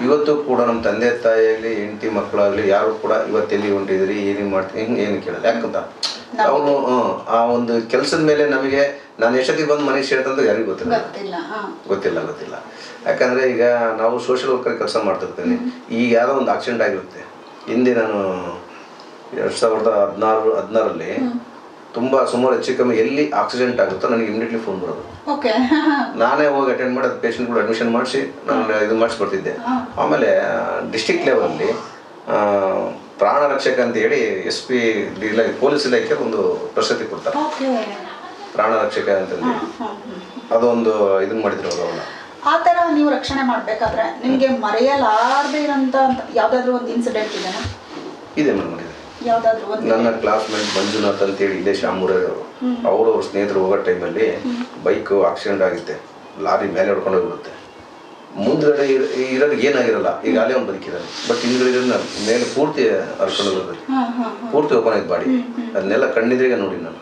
ಇವತ್ತು ಕೂಡ ನಮ್ಮ ತಂದೆ ತಾಯಿಯಾಗಲಿ ಹೆಂಡತಿ ಮಕ್ಕಳಾಗಲಿ ಯಾರು ಕೂಡ ಇವತ್ತು ಎಲ್ಲಿ ಹೊಂಟಿದ್ರಿ ಏನೇನು ಮಾಡ್ತೀನಿ ಹಿಂಗೆ ಏನು ಕೇಳಲ್ಲ ಯಾಕಂತ ಅವನು ಆ ಒಂದು ಕೆಲಸದ ಮೇಲೆ ನಮಗೆ ನಾನು ಎಷ್ಟೊತ್ತಿಗೆ ಬಂದು ಮನೆಗೆ ಸೇರ್ತಂತ ಯಾರಿಗೂ ಗೊತ್ತಿಲ್ಲ. ಗೊತ್ತಿಲ್ಲ ಗೊತ್ತಿಲ್ಲ ಯಾಕಂದ್ರೆ ಯಾಕಂದರೆ ಈಗ ನಾವು ಸೋಷಿಯಲ್ ವರ್ಕರ್ ಕೆಲಸ ಮಾಡ್ತಿರ್ತೀನಿ. ಈಗ ಯಾರೋ ಒಂದು ಆಕ್ಸಿಡೆಂಟ್ ಆಗಿರುತ್ತೆ. ಹಿಂದೆ ನಾನು ಎರಡು ಸಾವಿರದ ಹದಿನಾರು ಹದಿನಾರಲ್ಲಿ ತುಂಬ ಸುಮಾರು ಹೆಚ್ಚು ಕಮ್ಮಿ ಎಲ್ಲಿ ಆಕ್ಸಿಡೆಂಟ್ ಆಗುತ್ತೋ ನನಗೆ ಇಮಿಡಿಯೇಟ್ಲಿ ಫೋನ್ ಬರೋದು. ಓಕೆ *laughs* ನಾನೇ ಹೋಗಿ ಅಟೆಂಡ್ ಮಾಡೋದು ಪೇಷಂಟ್ ಕೂಡ ಅಡ್ಮಿಷನ್ ಮಾಡಿಸಿ ನಾನು ಇದು ಮಾಡಿಸ್ಕೊಡ್ತಿದ್ದೆ. ಆಮೇಲೆ ಡಿಸ್ಟಿಕ್ ಲೆವೆಲಲ್ಲಿ ಪ್ರಾಣ ರಕ್ಷಕ ಅಂತ ಹೇಳಿ ಎಸ್ ಪಿ ಇಲ್ಲ ಪೊಲೀಸ್ ಇಲಾಖೆ ಒಂದು ಪ್ರಶಸ್ತಿ ಕೊಡ್ತಾರೆ ಪ್ರಾಣ ರಕ್ಷಕ ಅಂತಂದು ಅದೊಂದು ಇದನ್ನ ಮಾಡಿದ್ರು ಅವರು ಅವನ್ನ ಆ ಥರ ನೀವು ರಕ್ಷಣೆ ಮಾಡ್ಬೇಕಾದ್ರೆ ನಿಮ್ಗೆ ಮರೆಯಲಾರದೆ ಇರೋಂಥ ಯಾವ್ದಾದ್ರು ಒಂದು ಇನ್ಸಿಡೆಂಟ್ ಇದೆನಾ? ಇದೆ ಮೇಡಮ್ ನನ್ನ ಕ್ಲಾಸ್ಮೇಟ್ ಮಂಜುನಾಥ್ ಅಂತೇಳಿ ಇದೇ ಶಾಮೂರವರು ಅವರು. ಅವ್ರ ಸ್ನೇಹಿತರು ಹೋಗೋ ಟೈಮಲ್ಲಿ ಬೈಕ್ ಆಕ್ಸಿಡೆಂಟ್ ಆಗುತ್ತೆ. ಲಾರಿ ಮೇಲೆ ಹೊಡ್ಕೊಂಡು ಹೋಗ್ಬಿಡುತ್ತೆ. ಮುಂದ್ಗಡೆ ಇರೋದು ಏನಾಗಿರಲ್ಲ ಈಗ ಅಲ್ಲೇ ಒಂದು ಬದುಕಿದ್ದಾನೆ ಬಟ್ ಹಿಂದ್ಗಡೆ ಮೇಲೆ ಪೂರ್ತಿ ಹರ್ಕೊಂಡು ಹಾ ಪೂರ್ತಿ ಓಪನ್ ಆಯ್ತು ಬಾಡಿ. ಅದನ್ನೆಲ್ಲ ಕಣ್ಣಿದ್ರಿಗೆ ನೋಡಿ ನಾನು.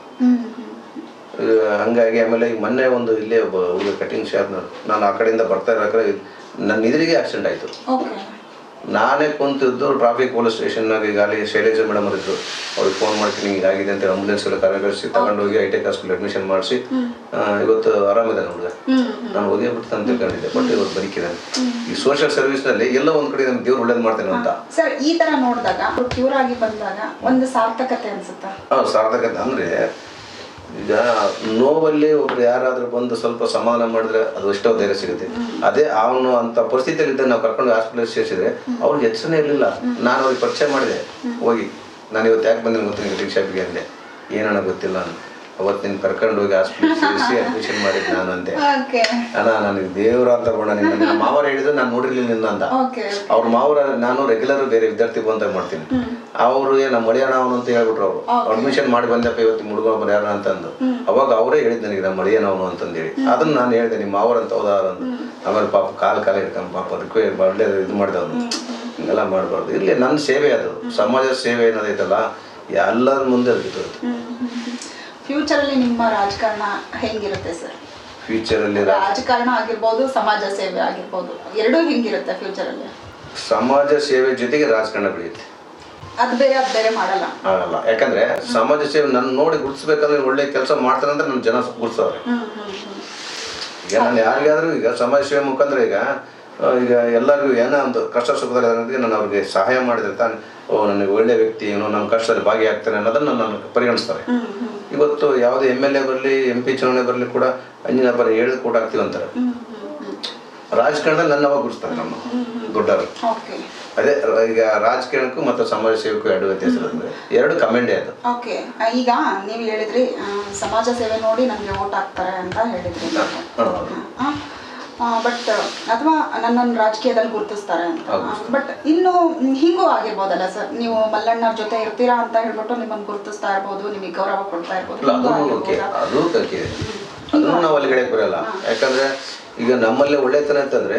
ಹಂಗಾಗಿ ಆಮೇಲೆ ಈಗ ಮೊನ್ನೆ ಒಂದು ಇಲ್ಲೇ ಒಬ್ಬ ಹುಡುಗ ಕಟಿಂಗ್ ಶಾಪ್ನವ್ರು ನಾನು ಆ ಕಡೆಯಿಂದ ಬರ್ತಾ ಇರೋ ನನ್ನ ಎದುರಿಗೆ ಆಕ್ಸಿಡೆಂಟ್ ಆಯಿತು. ನಾನೇ ಕುಂತಿದ್ದು ಟ್ರಾಫಿಕ್ ಪೊಲೀಸ್ ಸ್ಟೇಷನ್ನಾಗ ಈಗ ಅಲ್ಲಿ ಶೈಲೇಜ ಮೇಡಮ್ ಅವರಿದ್ರು ಅವ್ರಿಗೆ ಫೋನ್ ಮಾಡ್ತೀನಿ ಹಿಂಗಾಗಿದೆ ಅಂತ ಆಂಬುಲೆನ್ಸ್ ಎಲ್ಲ ಕರೆಗಳಿಸಿ ತಗೊಂಡೋಗಿ ಐ ಟೆಕ್ ಹಾಸ್ಪಿಟಲ್ ಅಡ್ಮಿಷನ್ ಮಾಡಿಸಿ ಇವತ್ತು ಆರಾಮಿದೆ ಹುಡುಗ ಹ್ಮ್ ನಾನು ಹೋಗೇ ಬಿಟ್ಟು ಅಂತ ತಿಳ್ಕೊಂಡಿದ್ದೆ ಬಟ್ ಇವತ್ತು ಬದುಕಿದ್ದಾನೆ ಈ ಸೋಷಿಯಲ್ ಸರ್ವಿಸ್ನಲ್ಲಿ ಎಲ್ಲ ಒಂದು ಕಡೆ ನಮ್ಗೆ ದೇವ್ರು ಒಳ್ಳೇದು ಮಾಡ್ತೇನೆ ಅಂತ. ಸರ್ ಈ ತರ ನೋಡಿದಾಗ ಕ್ಯೂರ್ ಆಗಿ ಬಂದಾಗ ಒಂದು ಸಾರ್ಥಕತೆ ಅನ್ಸುತ್ತಾ? ಹಾಂ ಸಾರ್ಥಕತೆ ಅಂದರೆ ಈಗ ನೋವಲ್ಲಿ ಒಬ್ರು ಯಾರಾದರೂ ಬಂದು ಸ್ವಲ್ಪ ಸಮಾಧಾನ ಮಾಡಿದ್ರೆ ಅದು ಎಷ್ಟೋ ಧೈರ್ಯ ಸಿಗುತ್ತೆ. ಅದೇ ಅವನು ಅಂತ ಪರಿಸ್ಥಿತಿಯಲ್ಲಿ ಇದ್ದ ನಾವು ಕರ್ಕೊಂಡು ಹಾಸ್ಪಿಟಲ್ ಸೇರಿಸಿದ್ರೆ ಅವ್ರಿಗೆ ಎಚ್ಚರನೇ ಇರಲಿಲ್ಲ. ನಾನು ಅವ್ರಿಗೆ ಪರಿಚಯ ಮಾಡಿದೆ. ಹೋಗಿ ನಾನು ಇವತ್ತು ಯಾಕೆ ಬಂದಿಲ್ಲ ಗೊತ್ತಿಲ್ಲ ಟಿಕ್ ಶಾಪಿಗೆ ಅಂದೆ. ಏನಣ್ಣ ಗೊತ್ತಿಲ್ಲ ನಾನು ಅವತ್ತು ನಿನ್ ಕರ್ಕೊಂಡು ಹೋಗಿ ಹಾಸ್ಪಿಟಲ್ ಸೇರಿಸಿ ಅಡ್ಮಿಷನ್ ಮಾಡಿದ್ದು ನಾನು ಅಂತೆ ಅಣ್ಣ ನನಗೆ ದೇವ್ರ ಅಂತ ಬಣ್ಣ ನಿನ್ನ ಮಾವರ ಹೇಳಿದ್ರು ನಾನು ನೋಡಿರ್ಲಿಲ್ಲ ನಿನ್ನ ಅಂತ. ಅವ್ರ ಮಾವರ ನಾನು ರೆಗ್ಯುಲರ್ ಬೇರೆ ವಿದ್ಯಾರ್ಥಿ ಅಂತ ಮಾಡ್ತೀನಿ ಅವರು ನಮ್ಮ ಮಳಿಯಣ್ಣ ಅವನು ಅಂತ ಹೇಳ್ಬಿಟ್ರು ಅವರು. ಅಡ್ಮಿಷನ್ ಮಾಡಿ ಬಂದಪ್ಪ ಇವತ್ತು ಹುಡುಗ ಒಬ್ಬರು ಯಾರು ಅಂತಂದು ಅವಾಗ ಅವರೇ ಹೇಳಿದ್ ನನಗೆ ನಮ್ಮ ಮಳಿಯಣ್ಣ ಅವನು ಅಂತಂದೇಳಿ. ಅದನ್ನ ನಾನು ಹೇಳಿದೆ ನಿಮ್ಮ ಮಾವರ ಅಂತ ಹೌದಾ ಅಂತ. ಆಮೇಲೆ ಪಾಪ ಕಾಲು ಕಾಲ ಇಟ್ಕೊಂಡು ಪಾಪ ಅದಕ್ಕೆ ಒಳ್ಳೆ ಇದು ಮಾಡಿದ ಅವನು ಹಿಂಗೆಲ್ಲ ಮಾಡಬಾರ್ದು. ಇಲ್ಲಿ ನನ್ನ ಸೇವೆ ಅದು. ಸಮಾಜ ಸೇವೆ ಅನ್ನೋದೈತಲ್ಲ ಎಲ್ಲರ ಮುಂದೆ ಇರ್ತಿತ್ತು ಫ್ಯೂಚರ್ ಅಲ್ಲಿ ನಿಮ್ಮ ರಾಜಕಾರಣ ಹೆಂಗಿರುತ್ತೆ ಸರ್ ಫ್ಯೂಚರಲ್ಲಿ ರಾಜಕಾರಣ ಆಗಿರ್ಬೋದು ಸಮಾಜ ಸೇವೆ ಆಗಿರ್ಬೋದು ಎರಡೂ ಹೆಂಗಿರುತ್ತೆ ಫ್ಯೂಚರಲ್ಲಿ ಸಮಾಜ ಸೇವೆ ಜೊತೆಗೆ ರಾಜಕಾರಣ ಬೆಳೆಯುತ್ತೆ. ಅದು ಬೇರೆ ಅದ್ ಬೇರೆ ಮಾಡಲ್ಲ. ಆಗಲ್ಲ. ಯಾಕಂದ್ರೆ ಸಮಾಜ ಸೇವೆ ನನ್ನ ನೋಡಿ ಗುರುತಿಸಬೇಕಂದ್ರೆ ಒಳ್ಳೆ ಕೆಲಸ ಮಾಡ್ತಾರೆ ಅಂದ್ರೆ ನನ್ನ ಜನ ಹ್ಮ್ ಈಗ ನಾನು ಯಾರಿಗಾದ್ರೂ ಈಗ ಸಮಾಜ ಸೇವೆ ಮುಖಾಂತರ ಈಗ ಈಗ ಎಲ್ಲರಿಗೂ ಏನೋ ಒಂದು ಕಷ್ಟ ಸುಖದಲ್ಲಿ ಅನ್ನೋದಕ್ಕೆ ನಾನು ಅವ್ರಿಗೆ ಸಹಾಯ ಮಾಡಿದ್ರೆ ತಾನೆ ಓ ನನಗೆ ಒಳ್ಳೆ ವ್ಯಕ್ತಿ ಏನೋ ನಮ್ಮ ಕಷ್ಟದಲ್ಲಿ ಭಾಗಿಯಾಗ್ತಾನೆ ಅನ್ನೋದನ್ನ ನಾನು ಪರಿಗಣಿಸ್ತಾರೆ. ಇವತ್ತು ಯಾವುದೇ ಎಂ ಎಲ್ ಎ ಬರಲಿ ಎಂ ಪಿ ಚುನಾವಣೆ ಬರಲಿ ಕೂಡ ಅಂಜಿನ ಬರ ಹೇಳಿದ ಕೂಡ ಆಗ್ತೀವಿ ಅಂತಾರೆ. ರಾಜಕಾರಣದಲ್ಲಿ ನನ್ನ ಗುರುಸ್ತಾರೆ ನಮ್ಮ ದೊಡ್ಡವರು. ಓಕೆ. ಅದೇ ಈಗ ರಾಜಕಾರಣಕ್ಕೂ ಮತ್ತು ಸಮಾಜ ಸೇವೆಗೂ ಎರಡು ವ್ಯತ್ಯಾಸ ಎರಡು ಕಮೆಂಡೇ ಅದು. ಓಕೆ. ಈಗ ನೀವು ಹೇಳಿದ್ರಿ ಸಮಾಜ ಸೇವೆ ನೋಡಿ ನಮಗೆ ಓಟ್ ಹಾಕ್ತಾರೆ ಅಂತ ಹೇಳಿದ್ರಿ. ಬಟ್ ಅಥವಾ ನನ್ನನ್ನು ರಾಜಕೀಯದಲ್ಲಿ ಗುರುತಿಸ್ತಾರೆ ಅಂತ. ಬಟ್ ಇನ್ನು ಹಿಂಗೂ ಆಗಿರ್ಬೋದಲ್ಲ ಸರ್? ನೀವು ಮಲ್ಲಣ್ಣವ್ರ ಜೊತೆ ಇರ್ತೀರಾ ಅಂತ ಹೇಳ್ಬಿಟ್ಟು ನಿಮ್ಮನ್ನು ಗುರುತಿಸ್ತಾ ಇರ್ಬೋದು ನಿಮಗೆ ಗೌರವ ಕೊಡ್ತಾ ಇರ್ಬೋದು ನಾವು ಅಲ್ಲಿ ಬರಲ್ಲ. ಯಾಕಂದ್ರೆ ಈಗ ನಮ್ಮಲ್ಲಿ ಒಳ್ಳೆತನ ಅಂತಂದ್ರೆ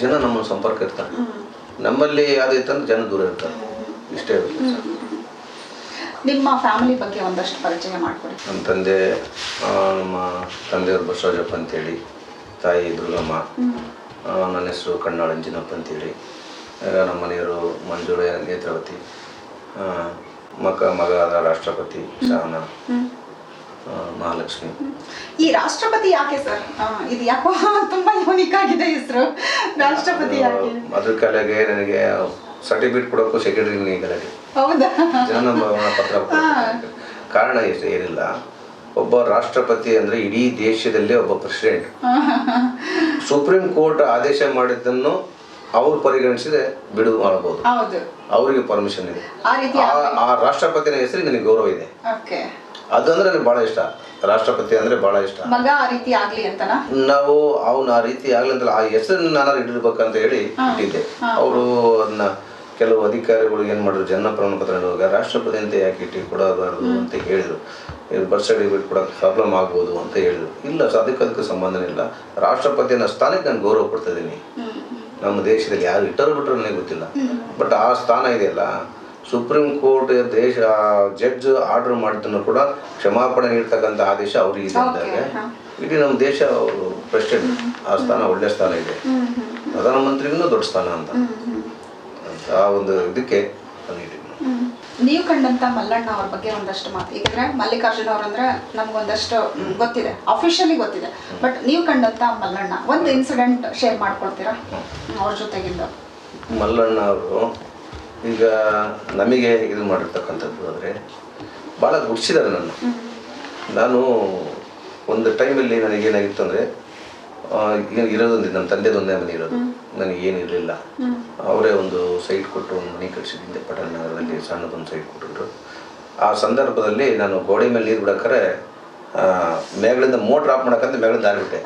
ಜನ ನಮ್ಮ ಸಂಪರ್ಕ ಇರ್ತಾರೆ. ನಮ್ಮಲ್ಲಿ ಯಾವ್ದು ಇತ್ತಂದ್ರೆ ಜನ ದೂರ ಇರ್ತಾರೆ. ಇಷ್ಟೇ. ನಿಮ್ಮ ಫ್ಯಾಮಿಲಿ ಬಗ್ಗೆ ಒಂದಷ್ಟು ಪರಿಚಯ ಮಾಡಿಕೊಡಿ. ನಮ್ಮ ತಂದೆ ನಮ್ಮ ತಂದೆಯವರು ಬಸವರಾಜಪ್ಪ ಅಂತೇಳಿ. ತಾಯಿ ದುರ್ಗಮ್ಮ. ನನ್ನ ಹೆಸರು ಕಣ್ಣಾಳ ಅಂಜಿನಪ್ಪ ಅಂತೇಳಿ. ನಮ್ಮ ಮನೆಯವರು ಮಂಜುಳ ನೇತ್ರಾವತಿ ಮಕ್ಕ ಮಗ ಮಗ ಆದ ರಾಷ್ಟ್ರಪತಿ ಶಾನ ಮಹಾಲಕ್ಷ್ಮಿ. ಈ ರಾಷ್ಟ್ರಪತಿ ಯಾಕೆ ಸರ್? ಇದು ಯಾಕೋ *laughs* ತುಂಬಾ ಯೂನಿಕ್ ಆಗಿದೆ ಹೆಸರು. ರಾಷ್ಟ್ರಪತಿ ಯಾಕೆ? ಅದ್ರ ಕಲೆಗೆ ನನಗೆ ಸರ್ಟಿಫಿಕೇಟ್ ಕೊಡೋಕ್ಕೂ ಸೆಕ್ರೆಟರಿ ಕಲೆಗೆ. ಹೌದಾ? ಜನ ಪತ್ರ ಕಾರಣ ಏನಿಲ್ಲ. ಒಬ್ಬ ರಾಷ್ಟ್ರಪತಿ ಅಂದ್ರೆ ಇಡೀ ದೇಶದಲ್ಲೇ ಒಬ್ಬ ಪ್ರೆಸಿಡೆಂಟ್ ಸುಪ್ರೀಂ ಕೋರ್ಟ್ ಆದೇಶ ಮಾಡಿದ್ದನ್ನು ಅವ್ರು ಪರಿಗಣಿಸಿದ್ರೆ ಬಿಡು ಮಾಡಬಹುದು ಹೌದು. ಅವರಿಗೆ ಪರ್ಮಿಷನ್ ಇದೆ. ಆ ರಾಷ್ಟ್ರಪತಿನ ಹೆಸರಿಗೆ ನನಗೆ ಗೌರವ ಇದೆ. ಅದಂದ್ರೆ ನನಗೆ ಬಹಳ ಇಷ್ಟ. ರಾಷ್ಟ್ರಪತಿ ಅಂದ್ರೆ ಬಹಳ ಇಷ್ಟ. ಮಗ ಆ ರೀತಿ ಆಗ್ಲಿ ಅಂತನಾ? ನಾವು ಅವನ ಆ ರೀತಿ ಆಗ್ಲಂತಲ್ಲ ಆ ಹೆಸರನ್ನ ನಾನು ಇಟ್ಟಿರ್ಬೇಕಂತ ಹೇಳಿ ಇಟ್ಟಿದ್ದೆ. ಅವರು ಅದನ್ನ ಕೆಲವು ಅಧಿಕಾರಿಗಳು ಏನು ಮಾಡಿದ್ರು? ಜನ ಪ್ರಮಾಣ ಪತ್ರ ನೀಡುವಾಗ ರಾಷ್ಟ್ರಪತಿ ಅಂತ ಯಾಕೆ ಇಟ್ಟು ಕೊಡಬಾರ್ದು ಅಂತ ಹೇಳಿದರು. ಇದು ಬರ್ತ್ ಸರ್ಟಿಫಿಕೇಟ್ ಕೊಡೋಕೆ ಪ್ರಾಬ್ಲಮ್ ಆಗ್ಬೋದು ಅಂತ ಹೇಳಿದರು. ಇಲ್ಲ ಅದಕ್ಕೆ ಅದಕ್ಕೆ ಸಂಬಂಧನೇ ಇಲ್ಲ. ರಾಷ್ಟ್ರಪತಿ ಅನ್ನೋ ಸ್ಥಾನಕ್ಕೆ ನಾನು ಗೌರವ ಕೊಡ್ತಾ ಇದ್ದೀನಿ. ನಮ್ಮ ದೇಶದಲ್ಲಿ ಯಾರು ಇಟ್ಟರು ಬಿಟ್ಟರು ನನಗೆ ಗೊತ್ತಿಲ್ಲ. ಬಟ್ ಆ ಸ್ಥಾನ ಇದೆಯಲ್ಲ ಸುಪ್ರೀಂ ಕೋರ್ಟ್ ದೇಶ ಜಡ್ಜ್ ಆರ್ಡರ್ ಮಾಡಿದ್ದನ್ನು ಕೂಡ ಕ್ಷಮಾಪಣೆ ನೀಡ್ತಕ್ಕಂಥ ಆದೇಶ ಅವ್ರಿಗೆ ಇದ್ದಾಗ ಇಡೀ ನಮ್ಮ ದೇಶ ಅವರು ಪ್ರೆಸಿಡೆಂಟ್ ಆ ಸ್ಥಾನ ಒಳ್ಳೆ ಸ್ಥಾನ ಇದೆ. ಪ್ರಧಾನಮಂತ್ರಿಗೂ ದೊಡ್ಡ ಸ್ಥಾನ ಅಂತ. ಆ ಒಂದು ಇದಕ್ಕೆ ನೀವು ಕಂಡಂತ ಮಲ್ಲಣ್ಣ ಅವ್ರ ಬಗ್ಗೆ ಒಂದಷ್ಟು ಮಾತು. ಏಕೆಂದ್ರೆ ಮಲ್ಲಿಕಾರ್ಜುನ ಅವ್ರಂದ್ರೆ ನಮ್ಗೊಂದಷ್ಟು ಒಂದಷ್ಟು ಗೊತ್ತಿದೆ. ಅಫಿಷಿಯಲಿ ಗೊತ್ತಿದೆ. ಬಟ್ ನೀವು ಕಂಡಂತ ಮಲ್ಲಣ್ಣ ಒಂದು ಇನ್ಸಿಡೆಂಟ್ ಶೇರ್ ಮಾಡ್ಕೊಳ್ತೀರಾ ಅವ್ರ ಜೊತೆಗಿಂದ. ಮಲ್ಲಣ್ಣ ಅವರು ಈಗ ನಮಗೆ ಇದು ಮಾಡಿರ್ತಕ್ಕಂಥದ್ದು ಅಂದರೆ ಭಾಳ ಗುಡ್ಸಿದ್ದಾರೆ ನನ್ನ. ನಾನು ಒಂದು ಟೈಮಲ್ಲಿ ನನಗೇನಾಗಿತ್ತು ಅಂದರೆ ಇರೋದೊಂದು ನಮ್ಮ ತಂದೆದೊಂದೇ ಮನೆ ಇರೋದು. ನನಗೆ ಏನು ಇರಲಿಲ್ಲ ಅವರೇ ಒಂದು ಸೈಟ್ ಕೊಟ್ಟು ಒಂದು ಮನೆ ಕಟ್ಸಿದ್ದೆ ಪಟೇಲ್ ನಗರದಲ್ಲಿ ಸಣ್ಣದೊಂದು ಸೈಟ್ ಕೊಟ್ಟಿದ್ರು. ಆ ಸಂದರ್ಭದಲ್ಲಿ ನಾನು ಗೋಡೆ ಮೇಲೆ ನೀರು ಬಿಡಕ್ರೆ ಮೇಗಳಿಂದ ಮೋಟ್ರ್ ಆಫ್ ಮಾಡೋಕ್ಕಂತ ಮೇಗಳಿಂದ ಆಗಿಬಿಟ್ಟೆ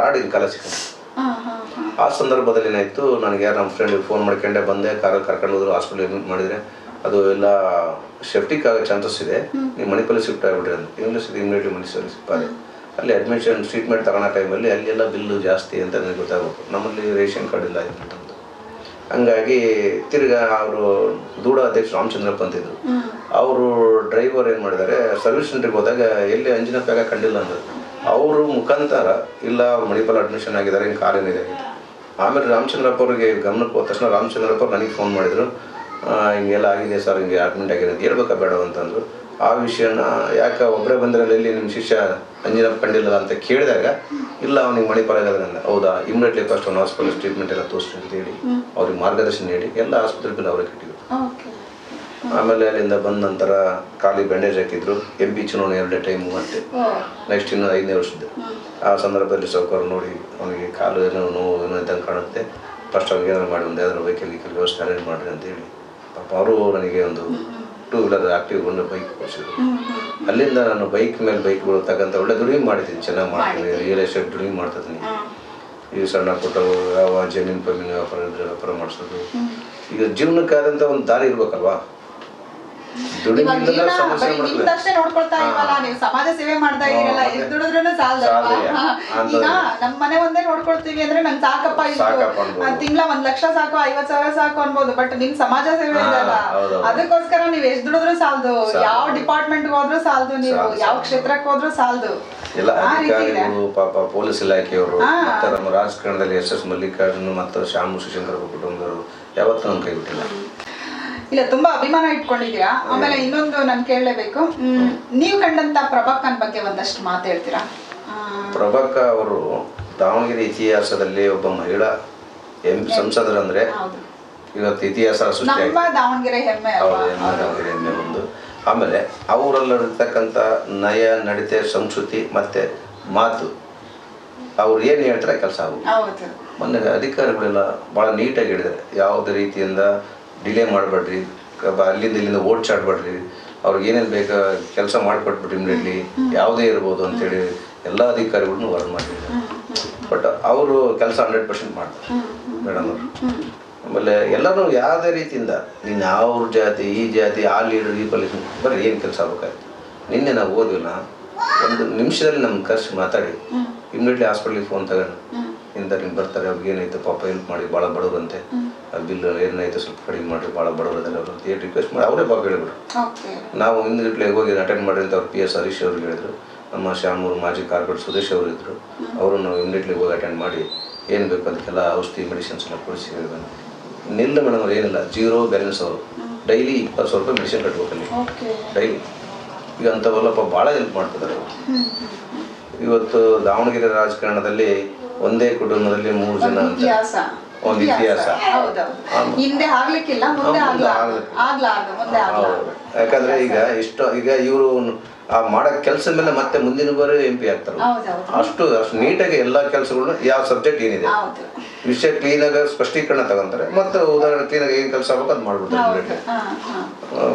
ರಾಡ್ ಇದು ಕಾಲ ಆ ಸಂದರ್ಭದಲ್ಲಿ ಏನಾಯಿತು ನನಗೆ ಯಾರು ನಮ್ಮ ಫ್ರೆಂಡಿಗೆ ಫೋನ್ ಮಾಡ್ಕೊಂಡೆ ಬಂದೆ ಕಾರಲ್ಲಿ ಕರ್ಕೊಂಡು ಹೋದ್ರು ಹಾಸ್ಪಿಟಲ್ ಅಡ್ಮಿಟ್ ಮಾಡಿದರೆ ಅದು ಎಲ್ಲ ಸೆಫ್ಟಿಕ್ ಆಗೋ ಚಾನ್ಸಸ್ ಇದೆ. ನೀವು ಮಣಿಪಾಲಿ ಶಿಫ್ಟ್ ಆಗಿಬಿಟ್ರಿ ಅಂತ. ಇಂಗ್ಲೀಷ್ ಶಿಫ್ಟ್ ಆದೆ ಅಲ್ಲಿ ಅಡ್ಮಿಷನ್ ಟ್ರೀಟ್ಮೆಂಟ್ ತಗೊಳ್ಳೋ ಟೈಮಲ್ಲಿ ಅಲ್ಲೆಲ್ಲ ಬಿಲ್ಲು ಜಾಸ್ತಿ ಅಂತ ನನಗೆ ಗೊತ್ತಾಗಬೇಕು ನಮ್ಮಲ್ಲಿ ರೇಷನ್ ಕಾರ್ಡ್ ಇಲ್ಲ ಇದು ಅಂತ ಹಂಗಾಗಿ ತಿರ್ಗಾ ಅವರು ದೂಡ ಅಧ್ಯಕ್ಷ ರಾಮಚಂದ್ರಪ್ಪ ಅಂತಿದ್ರು. ಅವರು ಡ್ರೈವರ್ ಏನು ಮಾಡಿದ್ದಾರೆ ಸರ್ವಿಸ್ ಸೆಂಟ್ರಿಗೆ ಹೋದಾಗ ಎಲ್ಲಿ ಅಂಜಿನ ಪ್ಯಾಗ ಕಂಡಿಲ್ಲ ಅಂದರು. ಅವರು ಮುಖಾಂತರ ಇಲ್ಲ ಅವ್ರು ಮಣಿಪಾಲ್ ಅಡ್ಮಿಷನ್ ಆಗಿದ್ದಾರೆ ಹಿಂಗೆ ಕಾಲೇನು ಇದಾಗಿದೆ ಆಮೇಲೆ ರಾಮಚಂದ್ರಪ್ಪ ಅವರಿಗೆ ಗಮನಕ್ಕೆ ಹೋದ ತಕ್ಷಣ ರಾಮಚಂದ್ರಪ್ಪ ನನಗೆ ಫೋನ್ ಮಾಡಿದರು. ಹಿಂಗೆಲ್ಲ ಆಗಿದೆ ಸರ್ ಹಿಂಗೆ ಅಡ್ಮಿಂಟ್ ಆಗಿದೆ ಅಂತ ಹೇಳ್ಬೇಕಾ ಬೇಡ ಅಂತಂದರು. ಆ ವಿಷಯನ ಯಾಕೆ ಒಬ್ಬರೇ ಬಂದಿರಲ್ಲ ಎಲ್ಲಿ ನಿಮ್ಮ ಶಿಷ್ಯ ಅಂಜಿನ ಕಂಡಿಲ್ಲ ಅಂತ ಕೇಳಿದಾಗ ಇಲ್ಲ ಅವನಿಗೆ ಮಣಿಪಾಲ್ ಆಗದಂಗ ಹೌದಾ ಇಮಿಡಿಯೇಟ್ಲಿ ಫಸ್ಟ್ ಅವ್ನು ಹಾಸ್ಪಿಟಲ್ ಟ್ರೀಟ್ಮೆಂಟ್ ಎಲ್ಲ ತೋರಿಸ್ತೀನಿ ಅಂತ ಹೇಳಿ ಅವ್ರಿಗೆ ಮಾರ್ಗದರ್ಶನ ನೀಡಿ ಎಲ್ಲ ಆಸ್ಪತ್ರೆ ಬಿಲ್ ಅವ್ರಿಗೆ ಕಟ್ಟಿದ್ರು ಆಮೇಲೆ ಅಲ್ಲಿಂದ ಬಂದ ನಂತರ ಖಾಲಿ ಬ್ಯಾಂಡೇಜ್ ಹಾಕಿದ್ರು ಎಂ ಬಿ ಚುನಾವಣೆ ಎರಡೇ ಟೈಮು ಮತ್ತೆ ನೆಕ್ಸ್ಟ್ ಇನ್ನು ಐದನೇ ವರ್ಷದ್ದು. ಆ ಸಂದರ್ಭದಲ್ಲಿ ಸಾವುಕಾರ ನೋಡಿ ಅವನಿಗೆ ಕಾಲು ಏನೋ ನೋವು ಏನೋ ಇದ್ದಂಗೆ ಕಾಣುತ್ತೆ. ಫಸ್ಟ್ ಅವ್ರಿಗೆ ಏನಾರು ಮಾಡಿ ಒಂದು ಯಾವ್ದಾರು ವೆಹಿಕಲ್ ಗಿಕಲ್ ವ್ಯವಸ್ಥೆ ಅರೇಂಜ್ ಮಾಡಿರಿ ಅಂತ ಹೇಳಿ. ಪಾಪ ಅವರು ನನಗೆ ಒಂದು ಟೂ ವೀಲರ್ ಆಕ್ಟಿವ್ ಒಂದು ಬೈಕ್ ಕೊಡಿಸಿದ್ರು. ಅಲ್ಲಿಂದ ನಾನು ಬೈಕ್ ಮೇಲೆ ಬೈಕ್ ತಗೊಂತ ಒಳ್ಳೆ ದುಡಿಮೆ ಮಾಡಿದ್ದೀನಿ ಚೆನ್ನಾಗಿ ಮಾಡ್ತೀನಿ ರಿಯಲ್ ಎಸ್ಟೇಟ್ ದುಡಿಮೆ ಮಾಡ್ತಿದ್ದೀನಿ. ಈ ಸಣ್ಣ ಪುಟ್ಟ ಯಾವ ಜಮೀನು ಪಮೀನು ವ್ಯಾಪಾರ ಇದ್ರೆ ವ್ಯಾಪಾರ ಮಾಡಿಸೋದು. ಈಗ ಜೀವನಕ್ಕಾದಂಥ ಒಂದು ದಾರಿ ಇರ್ಬೇಕಲ್ವಾ? ಇವಾಗ ದುಡಿಮೆಯಿಂದ ಜೀವನ ಸಮಸ್ಯೆ ಬರೀ ನಿಮ್ದಷ್ಟೇ ನೋಡ್ಕೊಳ್ತಾ ಇಲ್ವಲ್ಲ ನೀವು ಸಮಾಜ ಸೇವೆ ಮಾಡ್ತಾ ಇದೀರಲ್ಲ ಹಾ, ಎಷ್ಟು. ದುಡಿದ್ರೂ ಸಾಲದಲ್ವಾ ಈಗ ನಮ್ ಮನೆ ಒಂದೇ ನೋಡ್ಕೊಳ್ತೀವಿ ಅಂದ್ರೆ ನಂಗೆ ಸಾಕಪ್ಪ ಅನ್ಬೋದು. ತಿಂಗಳ ಒಂದ್ ಲಕ್ಷ ಸಾಕು ಐವತ್ ಸಾವಿರ ಸಾಕು ಅನ್ಬೋದು ಬಟ್ ನಿಮ್ ಸಮಾಜ ಸೇವೆ ಇದಲ್ಲ ಅದಕ್ಕೋಸ್ಕರ ನೀವ್ ಎಷ್ಟ್ ದುಡಿದ್ರು ಸಾಲದು. ಯಾವ ಡಿಪಾರ್ಟ್ಮೆಂಟ್ ಹೋದ್ರು ಸಾಲದು ನೀವು ಯಾವ. ಕ್ಷೇತ್ರಕ್ಕೆ ಹೋದ್ರು ಸಾಲದು ಎಲ್ಲ ಅಧಿಕಾರಿಗಳು ಪಾಪ ಪೊಲೀಸ್ ಇಲಾಖೆಯವರು. ಮತ್ತೆ ನಮ್ಮ ರಾಜಕಾರಣದಲ್ಲಿ ಎಸ್ ಎಸ್ ಮಲ್ಲಿಕಾರ್ಜುನ್ ಮತ್ತು ಶ್ಯಾಮು ಶಿಶಂಕರ ಕುಟುಂಬದವರು ಯಾವತ್ತೂ ನಮ್ಮ ಕೈ ಬಿಟ್ಟಿಲ್ಲ ಇಲ್ಲ ತುಂಬಾ ಅಭಿಮಾನ ಇಟ್ಕೊಂಡಿದ್ದೀರಾ? ಆಮೇಲೆ ಇನ್ನೊಂದು ನಾನು ಕೇಳಲೇಬೇಕು. ನೀವು ಕಂಡಂತ ಪ್ರಭಾಕನ್ ಬಗ್ಗೆ ಒಂದಷ್ಟು ಮಾತು ಹೇಳ್ತೀರಾ? ಪ್ರಭಾಕ ಅವರು ದಾವಣಗೆರೆ ಇತಿಹಾಸದಲ್ಲಿ ಒಬ್ಬ ಮಹಿಳಾ ಎಂ ಸಂಸದರಂದ್ರೆ ಇವತ್ತು ಇತಿಹಾಸ ಸೃಷ್ಟಿ ದಾವಣಗೆರೆ ಹೆಮ್ಮೆ ದಾವಣಗೆರೆ ಒಂದು. ಆಮೇಲೆ ಅವರಲ್ಲಿರ್ತಕ್ಕಂಥ ನಯ ನಡತೆ ಸಂಸ್ಕೃತಿ ಮತ್ತೆ ಮಾತು. ಅವ್ರು ಏನು ಹೇಳ್ತಾರೆ ಕೆಲಸ ಆಗುತ್ತೆ ಮೊನ್ನೆ ಅಧಿಕಾರಿಗಳೆಲ್ಲ ಭಾಳ ನೀಟಾಗಿ ಹೇಳಿದ್ದಾರೆ. ಯಾವುದೇ ರೀತಿಯಿಂದ ಡಿಲೇ ಮಾಡಬೇಡ್ರಿ ಅಲ್ಲಿಂದ ಇಲ್ಲಿಂದ ಓಡ್ಚಾಡ್ಬೇಡ್ರಿ ಅವ್ರಿಗೆ ಏನೇನು ಬೇಕಾ ಕೆಲಸ ಮಾಡಿಕೊಟ್ಬಿಟ್ರಿ ಇಮ್ಮಿಡಿಯೇಟ್ಲಿ ಯಾವುದೇ ಇರ್ಬೋದು ಅಂತೇಳಿ ಎಲ್ಲ ಅಧಿಕಾರಿಗಳನ್ನೂ ವರ್ಕ್ ಮಾಡಿದ್ದಾರೆ ಬಟ್ ಅವರು ಕೆಲಸ ಹಂಡ್ರೆಡ್ ಪರ್ಸೆಂಟ್ ಮಾಡ್ತಾರೆ ಮೇಡಮ್ ಅವರು. ಆಮೇಲೆ ಎಲ್ಲರೂ ಯಾವುದೇ ರೀತಿಯಿಂದ ನೀನು ಅವ್ರ ಜಾತಿ ಈ ಜಾತಿ ಆ ಲೀಡರ್ ಈ ಪೊಲೀಸ್ ಬರ್ರಿ ಏನು ಕೆಲಸ ಆಗ್ಬೇಕಾಯ್ತು ನಿನ್ನೆ ನಾವು ಓದಿಲ್ಲ ಒಂದು ನಿಮಿಷದಲ್ಲಿ ನಮ್ಮ ಕರ್ಸಿ ಮಾತಾಡಿ. ಇಮ್ಮಿಡಿಯೇಟ್ಲಿ ಹಾಸ್ಪಿಟ್ಲಿಗೆ ಫೋನ್ ತಗೊಂಡು ಇಂದ ಇಂಥ ನೀನು ಬರ್ತಾರೆ ಅವ್ರಿಗೆ ಏನಾಯ್ತು ಪಾಪ ಹೆಲ್ಪ್ ಮಾಡಿ ಭಾಳ ಬಡವರಂತೆ ಬಿಲ್ ಏನಾಯ್ತು ಸ್ವಲ್ಪ ಕಡಿಮೆ ಮಾಡಿರಿ ಭಾಳ ಬಡವರದಲ್ಲ ಅಂತ ರಿಕ್ವೆಸ್ಟ್ ಮಾಡಿ ಅವರೇ ಪಾಪ ಹೇಳಿಬಿಟ್ರು. ನಾವು ಹಿಂದ್ಗಿಟ್ಲೆ ಹೋಗಿ ಅಟೆಂಡ್ ಮಾಡಿರಿ ಅಂತ ಅವ್ರು ಪಿ ಎಸ್ ಹರೀಶ್ ಅವ್ರಿಗೆ ಹೇಳಿದ್ರು. ನಮ್ಮ ಶ್ಯಾಮೂರು ಮಾಜಿ ಕಾರ್ಪೊರೇಟ್ ಸುದೇಶ್ ಅವರು ಇದ್ದರು ಅವರು ನಾವು ಇಮಿಡಿಯೇಟ್ಲಿ ಹೋಗಿ ಅಟೆಂಡ್ ಮಾಡಿ ಏನು ಬೇಕು ಅದಕ್ಕೆಲ್ಲ ಔಷಧಿ ಮೆಡಿಸಿನ್ಸ್ ಎಲ್ಲ ಕೊಡಿಸಿ ಹೇಳಿದ್ರು ನಿಲ್ಲ ಮೇಡಮ್ ಅವ್ರು ಏನಿಲ್ಲ ಜೀರೋ ಬ್ಯಾಲೆನ್ಸ್ ಅವರು. ಡೈಲಿ ಇಪ್ಪತ್ತು ಸಾವಿರ ರೂಪಾಯಿ ಮೆಡಿಸಿನ್ ಕಟ್ಬೇಕಲ್ಲಿ ಡೈಲಿ ಈಗ ಅಂಥವಲ್ಲಪ್ಪ ಭಾಳ ಹೆಲ್ಪ್ ಮಾಡ್ತಿದ್ದಾರೆ ಅವ್ರು. ಇವತ್ತು ದಾವಣಗೆರೆ ರಾಜಕಾರಣದಲ್ಲಿ ಒಂದೇ ಕುಟುಂಬದಲ್ಲಿ ಮೂರು ಜನ ಅಂತ. ಒಂದು ಇತಿಹಾಸ. ಹಿಂದೆ. ಆಗ್ಲಿಕ್ಕಿಲ್ಲ ಮುಂದೆ ಮುಂದೆ ಆಗ್ಲಾರ್ದು ಆಗ್ಲಿಕ್ಕೆ. ಆಗ್ಲಾರ್ದು ಮುಂದೆ ಹೌದು. ಆಗ್ಲಾರ್ದು ಯಾಕಂದ್ರೆ ಈಗ ಇಷ್ಟು ಈಗ ಇವರು ಆ ಮಾಡೋ ಕೆಲಸ ಮೇಲೆ ಮತ್ತೆ ಮುಂದಿನ ಬಾರಿ ಎಂ ಪಿ ಆಗ್ತಾರೆ. ಅಷ್ಟು ಅಷ್ಟು ನೀಟಾಗಿ ಎಲ್ಲ ಕೆಲಸಗಳನ್ನ ಯಾವ ಸಬ್ಜೆಕ್ಟ್ ಏನಿದೆ. ವಿಷಯ ಕ್ಲೀನಾಗಿ ಸ್ಪಷ್ಟೀಕರಣ ತಗೊಂತಾರೆ. ಮತ್ತೆ ಉದಾಹರಣೆ ಕ್ಲೀನಾಗಿ ಏನು ಕೆಲಸ ಆಗ್ಬೇಕು ಅದು ಮಾಡ್ಬಿಡ್ತಾರೆ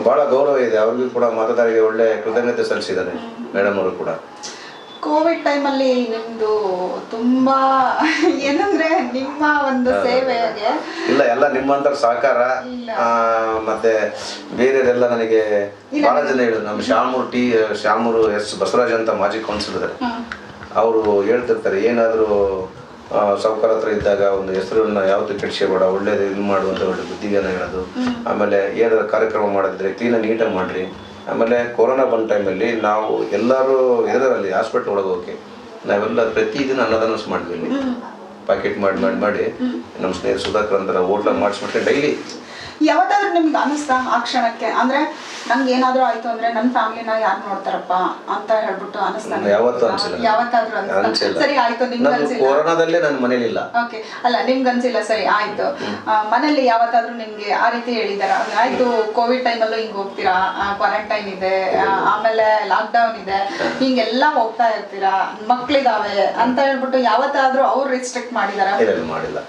ಬಹಳ ಗೌರವ ಇದೆ. ಅವ್ರಿಗೂ ಕೂಡ ಮತದಾರರಿಗೆ ಒಳ್ಳೆ ಕೃತಜ್ಞತೆ ಸಲ್ಲಿಸಿದ್ದಾರೆ. ಮೇಡಮ್ ಅವರು ಕೂಡ. ಕೋವಿಡ್ ಟೈಮಲ್ಲಿ ನಿಮ್ಮದು ತುಂಬಾ *laughs* ಏನಂದ್ರೆ ನಿಮ್ಮ ಒಂದು ಸೇವೆಗೆ ಇಲ್ಲ ಎಲ್ಲ ನಿಮ್ಮಂತರ ಸಹಕಾರ. ಮತ್ತೆ ಬೇರೆಯವರೆಲ್ಲ ನನಗೆ. ಬಹಳ ಜನ ಹೇಳಿದ್ರು. ನಮ್ಮ ಶ್ಯಾಮೂರು ಟಿ ಶ್ಯಾಮೂರು ಎಸ್ ಬಸವರಾಜ್ ಅಂತ ಮಾಜಿ ಕೌನ್ಸಿಲ್ ಇದ್ದಾರೆ. ಅವರು ಹೇಳ್ತಿರ್ತಾರೆ ಏನಾದರೂ ಸಾವುಕಾರ ಹತ್ರ ಇದ್ದಾಗ ಒಂದು ಹೆಸರನ್ನ ಯಾವತ್ತೂ ಕೆಡಿಸಬೇಡ ಒಳ್ಳೇದು ಇದು ಮಾಡುವಂತ ಒಳ್ಳೆ ಬುದ್ಧಿಗಾನ ಹೇಳೋದು. ಆಮೇಲೆ ಏನಾದ್ರು ಕಾರ್ಯಕ್ರಮ ಮಾಡೋದಿದ್ರೆ ಕ್ಲೀನಾಗಿ ನೀಟಾಗಿ ಮಾಡ್ರಿ. ಆಮೇಲೆ ಕೊರೋನಾ ಬಂದ ಟೈಮಲ್ಲಿ ನಾವು ಎಲ್ಲರೂ ಇದರಲ್ಲಿ ಹಾಸ್ಪಿಟ್ಲ್ ಒಳಗೆ ಹೋಗಿ ನಾವೆಲ್ಲ ಪ್ರತಿದಿನ ಅನ್ನದಾನ ಮಾಡಿದ್ವಿ ಇಲ್ಲಿ. ಪ್ಯಾಕೆಟ್ ಮಾಡಿ ಮಾಡಿ ಮಾಡಿ. ನಮ್ಮ ಸ್ನೇಹಿತ ಸುಧಾಕರ್ ಅಂತಾರೆ ಹೋಟ್ಲ ಮಾಡಿಸ್ಬಿಟ್ಟೆ ಡೈಲಿ ಯಾವತ್ತಾದ್ರೂ ನಿಮ್ಗೆ ಅನಿಸ್ತಾ ಆ ಕ್ಷಣಕ್ಕೆ? ಅಂದ್ರೆ ನಂಗೆ ಏನಾದ್ರೂ ಆಯ್ತು ಅಂದ್ರೆ ನನ್ನ ಫ್ಯಾಮಿಲಿನ ಯಾರು ನೋಡ್ತಾರಪ್ಪ ಅಂತ ಹೇಳ್ಬಿಟ್ಟು ಅನಿಸ್ತಾ ಯಾವತ್ತೂ ಅನ್ಸಿಲ್ಲ. ಯಾವತ್ತಾದ್ರೂ ಅನ್ಸಿಲ್ಲ. ಸರಿ ಆಯ್ತು ನಿಮ್ಗೆ ನಾನು ಅನ್ಸಿಲ್ಲ. ಕೊರೋನಾದಲ್ಲೇ ನನ್ನ ಮನೇಲಿಲ್ಲ. ಓಕೆ ಅಲ್ಲ ನಿಮ್ಗೆ ಅನ್ಸಿಲ್ಲ ಸರಿ ಆಯ್ತು. ಮನೇಲಿ ಯಾವತ್ತಾದ್ರೂ ನಿಮ್ಗೆ ಆ ರೀತಿ ಹೇಳಿದಾರ? ಆಯ್ತು ಕೋವಿಡ್ ಟೈಮಲ್ಲೂ ಹಿಂಗ್ ಹೋಗ್ತೀರಾ? ಕ್ವಾರಂಟೈನ್ ಇದೆ ಆಮೇಲೆ ಲಾಕ್ ಡೌನ್ ಇದೆ. ಹಿಂಗೆಲ್ಲ ಹೋಗ್ತಾ ಇರ್ತೀರಾ? ಮಕ್ಳಿದಾವೆ ಅಂತ ಹೇಳ್ಬಿಟ್ಟು ಯಾವತ್ತಾದ್ರೂ ಅವ್ರು ರಿಸ್ಟ್ರಿಕ್ಟ್ ಮಾಡಿದಾರ? ಮಾಡಿಲ್ಲ.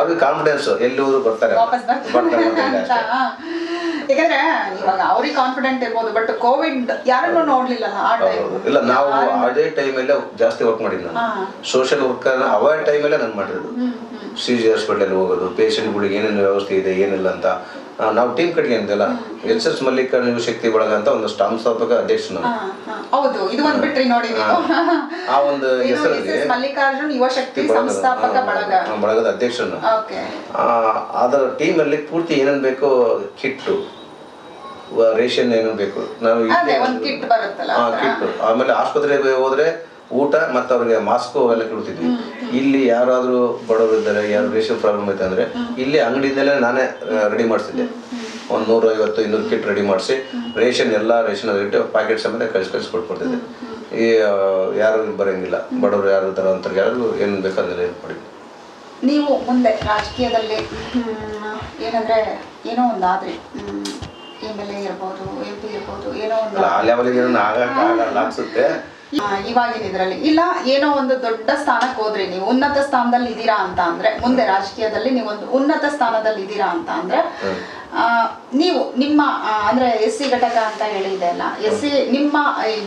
ಅವ್ರಿಗೆ ಕಾನ್ಫಿಡೆನ್ಸ್ ಎಲ್ಲಿ ಹೋದ್ರು ಬರ್ತಾರೆ ವಾಪಸ್ ಬರ್ತಾರೆ ಅಂತ. ಯಾಕಂದ್ರೆ ಇವಾಗ ಅವ್ರಿಗೆ ಕಾನ್ಫಿಡೆಂಟ್ ಇರ್ಬೋದು ಬಟ್ ಕೋವಿಡ್ ಯಾರನ್ನು ನೋಡ್ಲಿಲ್ಲ ಆ ಟೈಮ್. ಇಲ್ಲ ನಾವು ಅದೇ ಟೈಮಲ್ಲೇ ಜಾಸ್ತಿ ವರ್ಕ್ ಮಾಡಿದ್ದು ನಾನು. ಸೋಷಿಯಲ್ ವರ್ಕ್ ಅವ ಟೈಮಲ್ಲೇ ನಾನು ಮಾಡಿರೋದು ಸಿ ಜಿ ಹಾಸ್ಪಿಟಲ್ ಹೋಗೋದು ಪೇಷಂಟ್ಗಳಿಗೆ ಏನೇನು ವ್ಯವಸ್ಥೆ ಇದೆ ಏನಿಲ್ಲ ಅಂತ ನಾವು ಟೀಮ್ ಕಟ್ಕೊಂಡಿದ್ದೆಲ್ಲ ಎಸ್ ಎಸ್ ಮಲ್ಲಿಕಾರ್ಜುನ ಶಕ್ತಿ ಬಳಗ ಅಂತ ಒಂದು ಸಂಸ್ಥಾಪಕ ಅಧ್ಯಕ್ಷ ಹೌದು ಇದು ಒಂದ್ ಬಿಟ್ರಿ ನೋಡಿ ನೀವು. ಆ ಒಂದು *laughs* ಹೆಸರಿಗೆ ಮಲ್ಲಿಕಾರ್ಜುನ್ ಯುವ ಶಕ್ತಿ ಸಂಸ್ಥಾಪಕ ಬಳಗ. ಬಳಗದ ಅಧ್ಯಕ್ಷರು ಅದರ ಟೀಮಲ್ಲಿ ಪೂರ್ತಿ ಏನೇನು ಬೇಕು ಕಿಟ್ಟು ರೇಷನ್ ಏನೇನು ಬೇಕು. ನಾವು ಕಿಟ್ ಆಮೇಲೆ ಆಸ್ಪತ್ರೆಗೆ ಹೋದ್ರೆ ಊಟ ಮತ್ತೆ ಅವ್ರಿಗೆ ಮಾಸ್ಕ್ ಅವೆಲ್ಲ ಕೊಡ್ತಿದ್ವಿ. ಇಲ್ಲಿ ಯಾರಾದರೂ ಬಡವರಿದ್ದಾರೆ ಯಾರು ರೇಷನ್ ಪ್ರಾಬ್ಲಮ್ ಐತೆ ಅಂದರೆ ಇಲ್ಲಿ ಅಂಗಡಿಯಿಂದಲೇ ನಾನೇ ರೆಡಿ ಮಾಡಿಸಿದ್ದೆ ಒಂದು ನೂರ ಐವತ್ತು ಇನ್ನೂರು ಕಿಟ್ ರೆಡಿ ಮಾಡಿಸಿ ರೇಷನ್ ಎಲ್ಲ ರೇಷನ್ ಇಟ್ಟು ಪ್ಯಾಕೆಟ್ ಸಮೇತ ಕಳ್ಸಿ ಕಳ್ಸಿ ಕೊಟ್ಬಿಡ್ತಿದ್ದೆ. ಈ ಯಾರು ಬರೋಂಗಿಲ್ಲ. ಬಡವರು ಯಾರು ಅಂತ ಯಾರು ಏನು ಬೇಕಾದ್ರೆ ಏನು ಮಾಡಿ. ನೀವು ಮುಂದೆ ರಾಜಕೀಯದಲ್ಲಿ ಏನಂದ್ರೆ ಏನೋ ಒಂದಾದ್ರಿ ಎಂ ಎಲ್ ಎ ಇರ್ಬೋದು ಎಂ ಪಿ ಇರ್ಬೋದು ಏನೋ ಒಂದು ಆ ಲೆವೆಲ್ಗೆ ಏನೋ ಆಗಕ್ಕೆ ಆಗಲ್ಲ ಅನ್ಸುತ್ತೆ. ಇವಾಗಿನ ಇದ್ರಲ್ಲಿ. ಇಲ್ಲ ಏನೋ ಒಂದು ದೊಡ್ಡ ಸ್ಥಾನಕ್ಕೆ ಹೋದ್ರಿ ನೀವು. ಉನ್ನತ ಸ್ಥಾನದಲ್ಲಿ ಇದ್ದೀರಾ ಅಂತ ಅಂದ್ರೆ ಮುಂದೆ ರಾಜಕೀಯದಲ್ಲಿ ನೀವು ಒಂದು ಉನ್ನತ ಸ್ಥಾನದಲ್ಲಿ ಇದ್ದೀರಾ ಅಂತ ಅಂದ್ರೆ ಆ, ನೀವು ನಿಮ್ಮ ಅಂದ್ರೆ ಎಸ್ ಸಿ ಘಟಕ ಅಂತ ಹೇಳಿದೆ ಅಲ್ಲ ಎಸ್ ಸಿ ನಿಮ್ಮ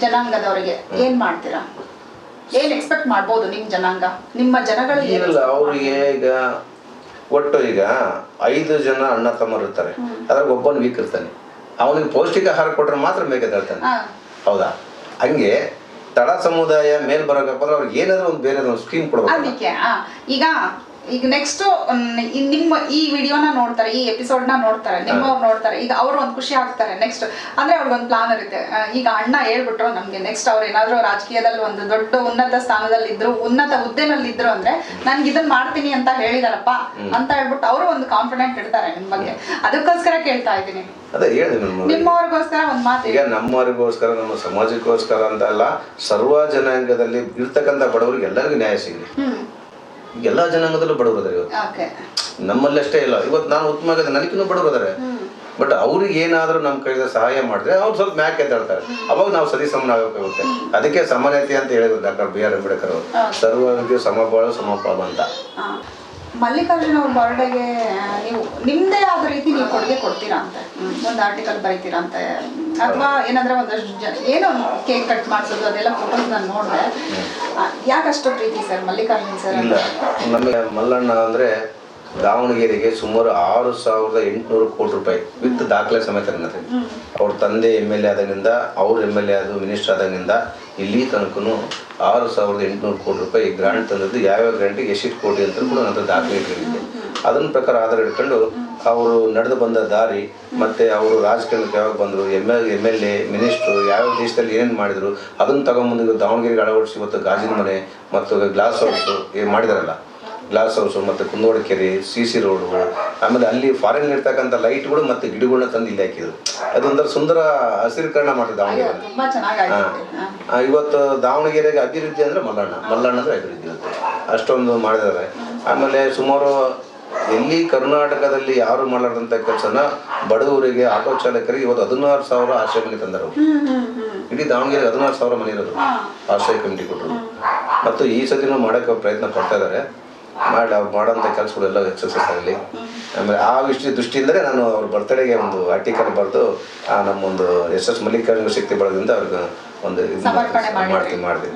ಜನಾಂಗದವರಿಗೆ ಏನ್ ಮಾಡ್ತೀರಾ? ಏನ್ ಎಕ್ಸ್ಪೆಕ್ಟ್ ಮಾಡ್ಬೋದು ನಿಮ್ ಜನಾಂಗ? ನಿಮ್ಮ ಜನಗಳು ಏನಿಲ್ಲ ಅವ್ರಿಗೆ ಈಗ ಒಟ್ಟು ಈಗ ಐದು ಜನ ಅಣ್ಣ ತಮ್ಮರು ಇರ್ತಾರೆ. ಅದ್ರಾಗ ಒಬ್ಬನು ವೀಕ್ ಇರ್ತಾನೆ. ಅವನಿಗೆ ಪೌಷ್ಟಿಕ ಆಹಾರ ಕೊಟ್ಟರೆ ಮಾತ್ರ ಮೇಗೆದ್ದಾಳ್ತಾನೆ ಹಾ. ಹೌದಾ? ಹಂಗೆ ತಳ ಸಮುದಾಯ ಮೇಲ್ ಬರೋಕಪ್ಪ ಅಂದ್ರೆ ಅವ್ರಿಗೆ ಏನಾದ್ರು ಒಂದು ಬೇರೆ ಒಂದು ಸ್ಕೀಮ್ ಕೊಡ್ಬೇಕು ಈಗ ಈಗ ನೆಕ್ಸ್ಟ್ ನಿಮ್ಮ ಈ ವಿಡಿಯೋನ ನೋಡ್ತಾರೆ ಈ ಎಪಿಸೋಡ್ನ ನೋಡ್ತಾರೆ ನಿಮ್ಮವ್ರು ನೋಡ್ತಾರೆ ಈಗ ಅವ್ರು ಒಂದು ಖುಷಿ ಆಗ್ತಾರೆ ನೆಕ್ಸ್ಟ್ ಅಂದ್ರೆ ಅವ್ರಿಗೊಂದು ಪ್ಲಾನ್ ಇರುತ್ತೆ. ಈಗ ಅಣ್ಣ ಹೇಳ್ಬಿಟ್ರು ನಮ್ಗೆ ನೆಕ್ಸ್ಟ್ ಅವ್ರು ಏನಾದ್ರು ರಾಜಕೀಯದಲ್ಲಿ ಒಂದು ದೊಡ್ಡ ಉನ್ನತ ಸ್ಥಾನದಲ್ಲಿ ಇದ್ರು ಉನ್ನತ ಹುದ್ದೆನಲ್ಲಿ ಇದ್ರು ಅಂದ್ರೆ ನನ್ಗೆ ಇದನ್ನ ಮಾಡ್ತೀನಿ ಅಂತ ಹೇಳಿದಾರಪ್ಪ ಅಂತ ಹೇಳ್ಬಿಟ್ಟು ಅವರು ಒಂದು ಕಾನ್ಫಿಡೆಂಟ್ ಇಡ್ತಾರೆ ನಿಮ್ ಬಗ್ಗೆ. ಅದಕ್ಕೋಸ್ಕರ ಕೇಳ್ತಾ ಇದ್ದೀನಿ. ಅದೇ ಹೇಳಿದೆ ನಮ್ಮ ನಿಮ್ಮವ್ರಿಗೋಸ್ಕರ ಒಂದು ಮಾತು ಈಗ ನಮ್ಮವರಿಗೋಸ್ಕರ ನಮ್ಮ ಸಮಾಜಕ್ಕೋಸ್ಕರ ಅಂತ ಅಲ್ಲ ಸರ್ವ ಜನಾಂಗದಲ್ಲಿ ಇರ್ತಕ್ಕಂಥ ಬಡವರಿಗೆ ಎಲ್ಲರಿಗೂ ನ್ಯಾಯ ಸಿಗಲಿ. ಎಲ್ಲ ಜನಾಂಗದಲ್ಲೂ ಬಡವರು ಅದಾರೆ ಇವತ್ತು ನಮ್ಮಲ್ಲಿ ಅಷ್ಟೇ ಇಲ್ಲ. ಇವತ್ತು ನಾನು ಉತ್ತಮ ಆಗಿದೆ ನನಗಿನ್ನೂ ಬಡವರು ಅದಾರೆ ಬಟ್ ಅವ್ರಿಗೆ ಏನಾದರೂ ನಮ್ಮ ಕೈಯಿಂದ ಸಹಾಯ ಮಾಡಿದ್ರೆ ಅವ್ರು ಸ್ವಲ್ಪ ಮ್ಯಾಕ್ ಎದ್ದಾಡ್ತಾರೆ. ಅವಾಗ ನಾವು ಸರಿ ಸಮನ ಆಗಬೇಕಾಗುತ್ತೆ ಅದಕ್ಕೆ ಸಮಾನತೆ ಅಂತ ಹೇಳಿದ್ರು ಡಾಕ್ಟರ್ ಬಿ ಆರ್ ಅಂಬೇಡ್ಕರ್ ಅವರು. ಸರ್ವರಿಗೆ ಸಮಬಾಳು ಸಮಪಾಲು ಅಂತ. ಮಲ್ಲಿಕಾರ್ಜುನ ಅವ್ರ ಬರ್ಡೇಗೆ ನೀವು ನಿಮ್ದೇ ಆದ ರೀತಿ ನೀವು ಕೊಡುಗೆ ಕೊಡ್ತೀರಾ ಅಂತ? ಒಂದು ಆರ್ಟಿಕಲ್ ಬರೀತೀರಾ ಅಂತ. ಅಥವಾ ಏನಂದ್ರೆ ಒಂದಷ್ಟು ಜನ ಏನೋ ಕೇಕ್ ಕಟ್ ಮಾಡಿಸೋದು ಅದೆಲ್ಲ ಫೋಟೋಸ್ ನಾನು ನೋಡಿದೆ. ಯಾಕಷ್ಟು ಪ್ರೀತಿ ಸರ್ ಮಲ್ಲಿಕಾರ್ಜುನ್ ಸರ್? ಇಲ್ಲ ನಮಗೆ ಮಲ್ಲಣ್ಣ ಅಂದರೆ ದಾವಣಗೆರೆಗೆ ಸುಮಾರು ಆರು ಸಾವಿರದ ಎಂಟುನೂರು ಕೋಟಿ ರೂಪಾಯಿ ವಿತ್ ದಾಖಲೆ ಸಮೇತ. ಅವ್ರ ತಂದೆ ಎಂ ಎಲ್ ಎ ಆದಾಗಿನಿಂದ, ಅವ್ರ ಎಂ ಎಲ್ ಎ ಆದ ಮಿನಿಸ್ಟರ್ ಆದಾಗಿನಿಂದ ಇಲ್ಲಿ ತನಕನು ಆರು ಸಾವಿರದ ಎಂಟುನೂರು ಕೋಟಿ ರೂಪಾಯಿ ಗ್ರಾಂಟ್ ತಂದದ್ದು, ಯಾವ್ಯಾವ ಗ್ರಾಂಟಿಗೆ ಎಷ್ಟು ಕೋಟಿ ಅಂತ ಕೂಡ ನನ್ನ ದಾಖಲೆ ಇಟ್ಟಿರುತ್ತೆ ಅದನ್ನ ಪ್ರಕಾರ ಆಧಾರ ಇಟ್ಕೊಂಡು ಅವರು ನಡೆದು ಬಂದ ದಾರಿ ಮತ್ತೆ ಅವರು ರಾಜಕೀಯಕ್ಕೆ ಯಾವಾಗ ಬಂದರು M L M L A minister ಯಾವ್ಯಾವ ದೇಶದಲ್ಲಿ ಏನೇನು ಮಾಡಿದರು, ಅದನ್ನು ತಗೊಂಬಂದು ದಾವಣಗೆರೆಗೆ ಅಳವಡಿಸಿ ಮತ್ತು ಗಾಜಿನ ಮನೆ ಮತ್ತು ಗ್ಲಾಸ್ ಹೌಸು ಏನು ಮಾಡಿದಾರಲ್ಲ ಗ್ಲಾಸ್ ಹೌಸು ಮತ್ತು ಕುಂದೋಡ ಕೆರೆ ಸಿ ಸಿ ರೋಡು ಆಮೇಲೆ ಅಲ್ಲಿ ಫಾರಿನ್ ಇರ್ತಕ್ಕಂಥ ಲೈಟ್ಗಳು ಮತ್ತು ಗಿಡಗಳನ್ನ ತಂದು ಇಲ್ಲಿ ಹಾಕಿದ್ರು ಅದೊಂಥರ ಸುಂದರ ಹಸಿರೀಕರಣ ಮಾಡಿದ್ರು ದಾವಣಗೆರೆ ಇವತ್ತು ದಾವಣಗೆರೆಗೆ ಅಭಿವೃದ್ಧಿ ಅಂದರೆ ಮಲ್ಲಣ್ಣ. ಮಲ್ಲಣ್ಣ ಅಂದರೆ ಅಭಿವೃದ್ಧಿ ಇವತ್ತು. ಅಷ್ಟೊಂದು ಮಾಡಿದ್ದಾರೆ. ಆಮೇಲೆ ಸುಮಾರು ಎಲ್ಲಿ ಕರ್ನಾಟಕದಲ್ಲಿ ಯಾರು ಮಾಡಲಾರ್ದಂಥ ಕೆಲಸನ ಬಡವರಿಗೆ ಆಟೋ ಚಾಲಕರಿಗೆ ಇವತ್ತು ಹದಿನಾರು ಸಾವಿರ ಆಶ್ರಯ ಮನೆ ತಂದರು ಇಡೀ ದಾವಣಗೆರೆ ಹದಿನಾರು ಸಾವಿರ ಮನೆ ಇರೋದು. ಆಶ್ರಯ ಕಮಿಟಿ ಕೊಟ್ಟರು. ಮತ್ತು ಈ ಸತಿನೂ ಮಾಡೋಕ್ಕೆ ಪ್ರಯತ್ನ ಪಡ್ತಾ ಇದ್ದಾರೆ. ಮಾಡಿ ಅವ್ರು ಮಾಡೋಂಥ ಕೆಲಸಗಳೆಲ್ಲ ಸಕ್ಸಸ್ ಆಗಲಿ. ಆಮೇಲೆ ಆ ವಿಷಯ ದೃಷ್ಟಿಯಿಂದಲೇ ನಾನು ಅವ್ರ ಬರ್ತಡೇಗೆ ಒಂದು ಆರ್ಟಿಕಲ್ ಬರೆದು ಆ ನಮ್ಮೊಂದು ಎಸ್ ಎಸ್ ಮಲ್ಲಿಕಾರ್ಜುನ ಶಕ್ತಿ ಬಳಗದಿಂದ ಅವ್ರಿಗೆ ಒಂದು ಇದು ಮಾಡ್ತೀನಿ ಮಾಡಿದ್ರಿ.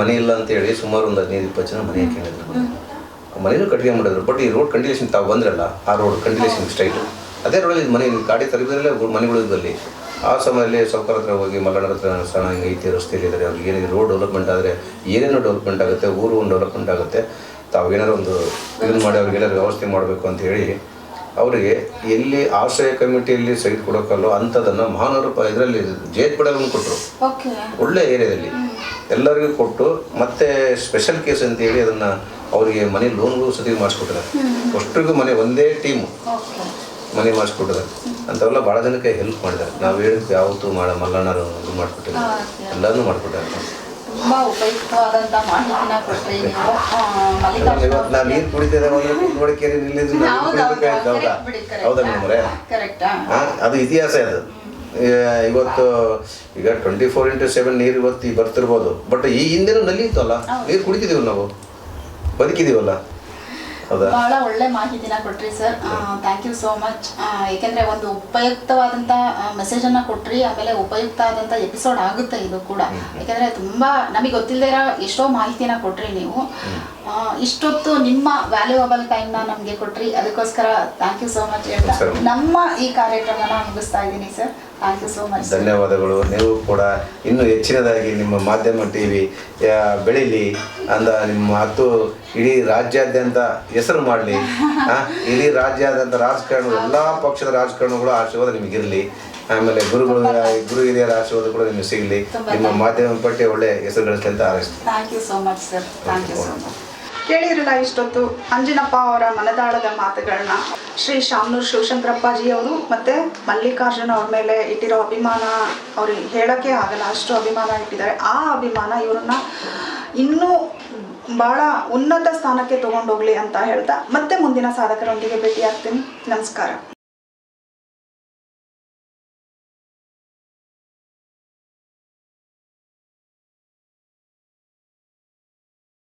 ಮನೆ ಇಲ್ಲ ಅಂತ ಹೇಳಿ ಸುಮಾರು ಒಂದು ಹದಿನೈದು ಇಪ್ಪತ್ತು ಜನ ಮನೆ ಹಾಕೊಂಡಿದ್ರು ಮನೇನು ಮಾಡಿದ್ರು. ಬಟ್ ಈ ರೋಡ್ ಕಂಡೀಷನ್ ತಾವು ಬಂದ್ರಲ್ಲ ಆ ರೋಡ್ ಕಂಡೀಷನ್ ಸ್ಟ್ರೈಟ್ ಅದೇ ರೋಡಲ್ಲಿ ಮನೆ ಗಾಡಿ ತರಬೇಕಲ್ಲೇ ಮನೆಗಳು ಇದ್ದಲ್ಲಿ ಆ ಸಮಯದಲ್ಲಿ ಸೌಕರ್ ಹತ್ರ ಹೋಗಿ ಮಲ್ಲಣ್ಣ ಹತ್ರ ಸಣ್ಣ ಹಿಂಗೆ ಐತಿ ರಸ್ತೆಯಲ್ಲಿದ್ದಾರೆ ಅವ್ರಿಗೆ ಏನಿದೆ ರೋಡ್ ಡೆವಲಪ್ಮೆಂಟ್ ಆದರೆ ಏನೇನೋ ಡೆವಲಪ್ಮೆಂಟ್ ಆಗುತ್ತೆ ಊರು ಒಂದು ಡೆವಲಪ್ಮೆಂಟ್ ಆಗುತ್ತೆ. ತಾವು ಏನಾರು ಒಂದು ಇದನ್ನು ಮಾಡಿ ಅವ್ರಿಗೆ ಏನಾದ್ರು ವ್ಯವಸ್ಥೆ ಮಾಡಬೇಕು ಅಂತ ಹೇಳಿ ಅವರಿಗೆ ಎಲ್ಲಿ ಆಶ್ರಯ ಕಮಿಟಿಯಲ್ಲಿ ಸೈಟ್ ಕೊಡೋಕ್ಕಲ್ಲೋ ಅಂಥದ್ದನ್ನು ಮಹಾನೂರು ಇದರಲ್ಲಿ ಜೇತ್ ಪಡೆಯಲು ಕೊಟ್ಟರು ಒಳ್ಳೆ ಏರಿಯಾದಲ್ಲಿ. ಎಲ್ಲರಿಗೂ ಕೊಟ್ಟು ಮತ್ತೆ ಸ್ಪೆಷಲ್ ಕೇಸ್ ಅಂತ ಹೇಳಿ ಅದನ್ನ ಅವರಿಗೆ ಮನೆ ಲೋನ್ಗಳು ಸತಿ ಮಾಡಿಸ್ಕೊಟ್ಟಿದ್ದಾರೆ. ಅಷ್ಟಿಗೂ ಮನೆ ಒಂದೇ ಟೀಮು ಮನೆ ಮಾಡಿಸ್ಕೊಟ್ಟಿದ್ದಾರೆ. ಅಂಥವೆಲ್ಲ ಭಾಳ ಜನಕ್ಕೆ ಹೆಲ್ಪ್ ಮಾಡಿದ್ದಾರೆ. ನಾವು ಹೇಳಿದ್ವಿ ಯಾವತ್ತೂ ಮಾಡ ಮಲ್ಲಣ್ಣರು ಇದು ಮಾಡಿಕೊಟ್ಟಿಲ್ಲ. ಎಲ್ಲನೂ ಮಾಡಿಕೊಟ್ಟಾರೆ ನೀವು. ನೀರು ಕುಡಿತಿದ್ದೇವೆ ಹೌದು, ಮೇಡಮ್ರೆ ಅದು ಇತಿಹಾಸ ಅದು. ಇವತ್ತು ಈಗ ಟ್ವೆಂಟಿ ಫೋರ್ ಇಂಟು ಸೆವೆನ್ ನೀರು ಇವತ್ತು ಬರ್ತಿರ್ಬೋದು. ಬಟ್ ಈ ಹಿಂದೆನೂ ನಲ್ಲಿ ಇತ್ತಲ್ಲ ನೀರು ಕುಡಿತಿದೀವಿ ನಾವು? ಬದುಕಿದೀವಲ್ಲ? ಬಹಳ ಒಳ್ಳೆ ಮಾಹಿತಿನ ಕೊಟ್ರಿ sir. Thank you so much ಏಕೆಂದ್ರೆ ಒಂದು ಉಪಯುಕ್ತವಾದಂತ ಮೆಸೇಜ್ ಅನ್ನ ಕೊಟ್ರಿ ಆಮೇಲೆ ಉಪಯುಕ್ತ ಆದಂತ ಎಪಿಸೋಡ್ ಆಗುತ್ತೆ ಇದು ಕೂಡ. ಯಾಕಂದ್ರೆ ತುಂಬಾ ನಮಗೆ ಗೊತ್ತಿಲ್ಲದೆ ಇರೋ ಎಷ್ಟೋ ಮಾಹಿತಿನ ಕೊಟ್ರಿ ನೀವು. ಇಷ್ಟೊತ್ತು ನಿಮ್ಮ ವ್ಯಾಲ್ಯೂಯಬಲ್ನ ನಮಗೆ ಕೊಟ್ರಿ. ಅದಕ್ಕೋಸ್ಕರ ಥ್ಯಾಂಕ್ ಯು ಸೋ ಮಚ್ ಹೇಳ್ತಾ ನಮ್ಮ ಈ ಕಾರ್ಯಕ್ರಮನ ಮುಗಿಸ್ತಾ ಇದ್ದೀನಿ sir. Thank you so much ಧನ್ಯವಾದಗಳು. ನೀವು ಕೂಡ ಇನ್ನೂ ಹೆಚ್ಚಿನದಾಗಿ ನಿಮ್ಮ ಮಾಧ್ಯಮ ಟಿವಿ ಬೆಳೀಲಿ ಅಂದ ನಿಮ್ಮ ಮಾತು ಇಡೀ ರಾಜ್ಯಾದ್ಯಂತ ಹೆಸರು ಮಾಡಲಿ ಇಡೀ ರಾಜ್ಯಾದ್ಯಂತ ರಾಜಕಾರಣ ಎಲ್ಲ ಪಕ್ಷದ ರಾಜಕಾರಣಿಗಳು ಆಶೀರ್ವಾದ ನಿಮಗಿರಲಿ ಆಮೇಲೆ ಗುರುಗಳು ಗುರು ಹಿರಿಯರ ಆಶೀರ್ವಾದ ಕೂಡ ನಿಮಗೆ ಸಿಗಲಿ. ನಿಮ್ಮ ಮಾಧ್ಯಮ ಪಟ್ಟಿ ಒಳ್ಳೆ ಹೆಸರು ಗಳಿಸಲಿ ಅಂತ ಹಾರೈಸ್ತೀನಿ thank you so much sir. Thank you so much. ಕೇಳಿರಲ್ಲ ಇಷ್ಟೊತ್ತು ಅಂಜನಪ್ಪ ಅವರ ಮನದಾಳದ ಮಾತುಗಳನ್ನ. ಶ್ರೀ ಶಾಮನೂರ್ ಶಿವಶಂಕರಪ್ಪಾಜಿ ಅವರು ಮತ್ತೆ ಮಲ್ಲಿಕಾರ್ಜುನ ಅವ್ರ ಮೇಲೆ ಇಟ್ಟಿರೋ ಅಭಿಮಾನ ಅವ್ರಿಗೆ ಹೇಳಕ್ಕೆ ಆಗಲ್ಲ. ಅಷ್ಟು ಅಭಿಮಾನ ಇಟ್ಟಿದ್ದಾರೆ. ಆ ಅಭಿಮಾನ ಇವರನ್ನ ಇನ್ನೂ ಭಾಳ ಉನ್ನತ ಸ್ಥಾನಕ್ಕೆ ತಗೊಂಡೋಗ್ಲಿ ಅಂತ ಹೇಳ್ತಾ ಮತ್ತೆ ಮುಂದಿನ ಸಾಧಕರೊಂದಿಗೆ ಭೇಟಿ ಆಗ್ತೀನಿ ನಮಸ್ಕಾರ.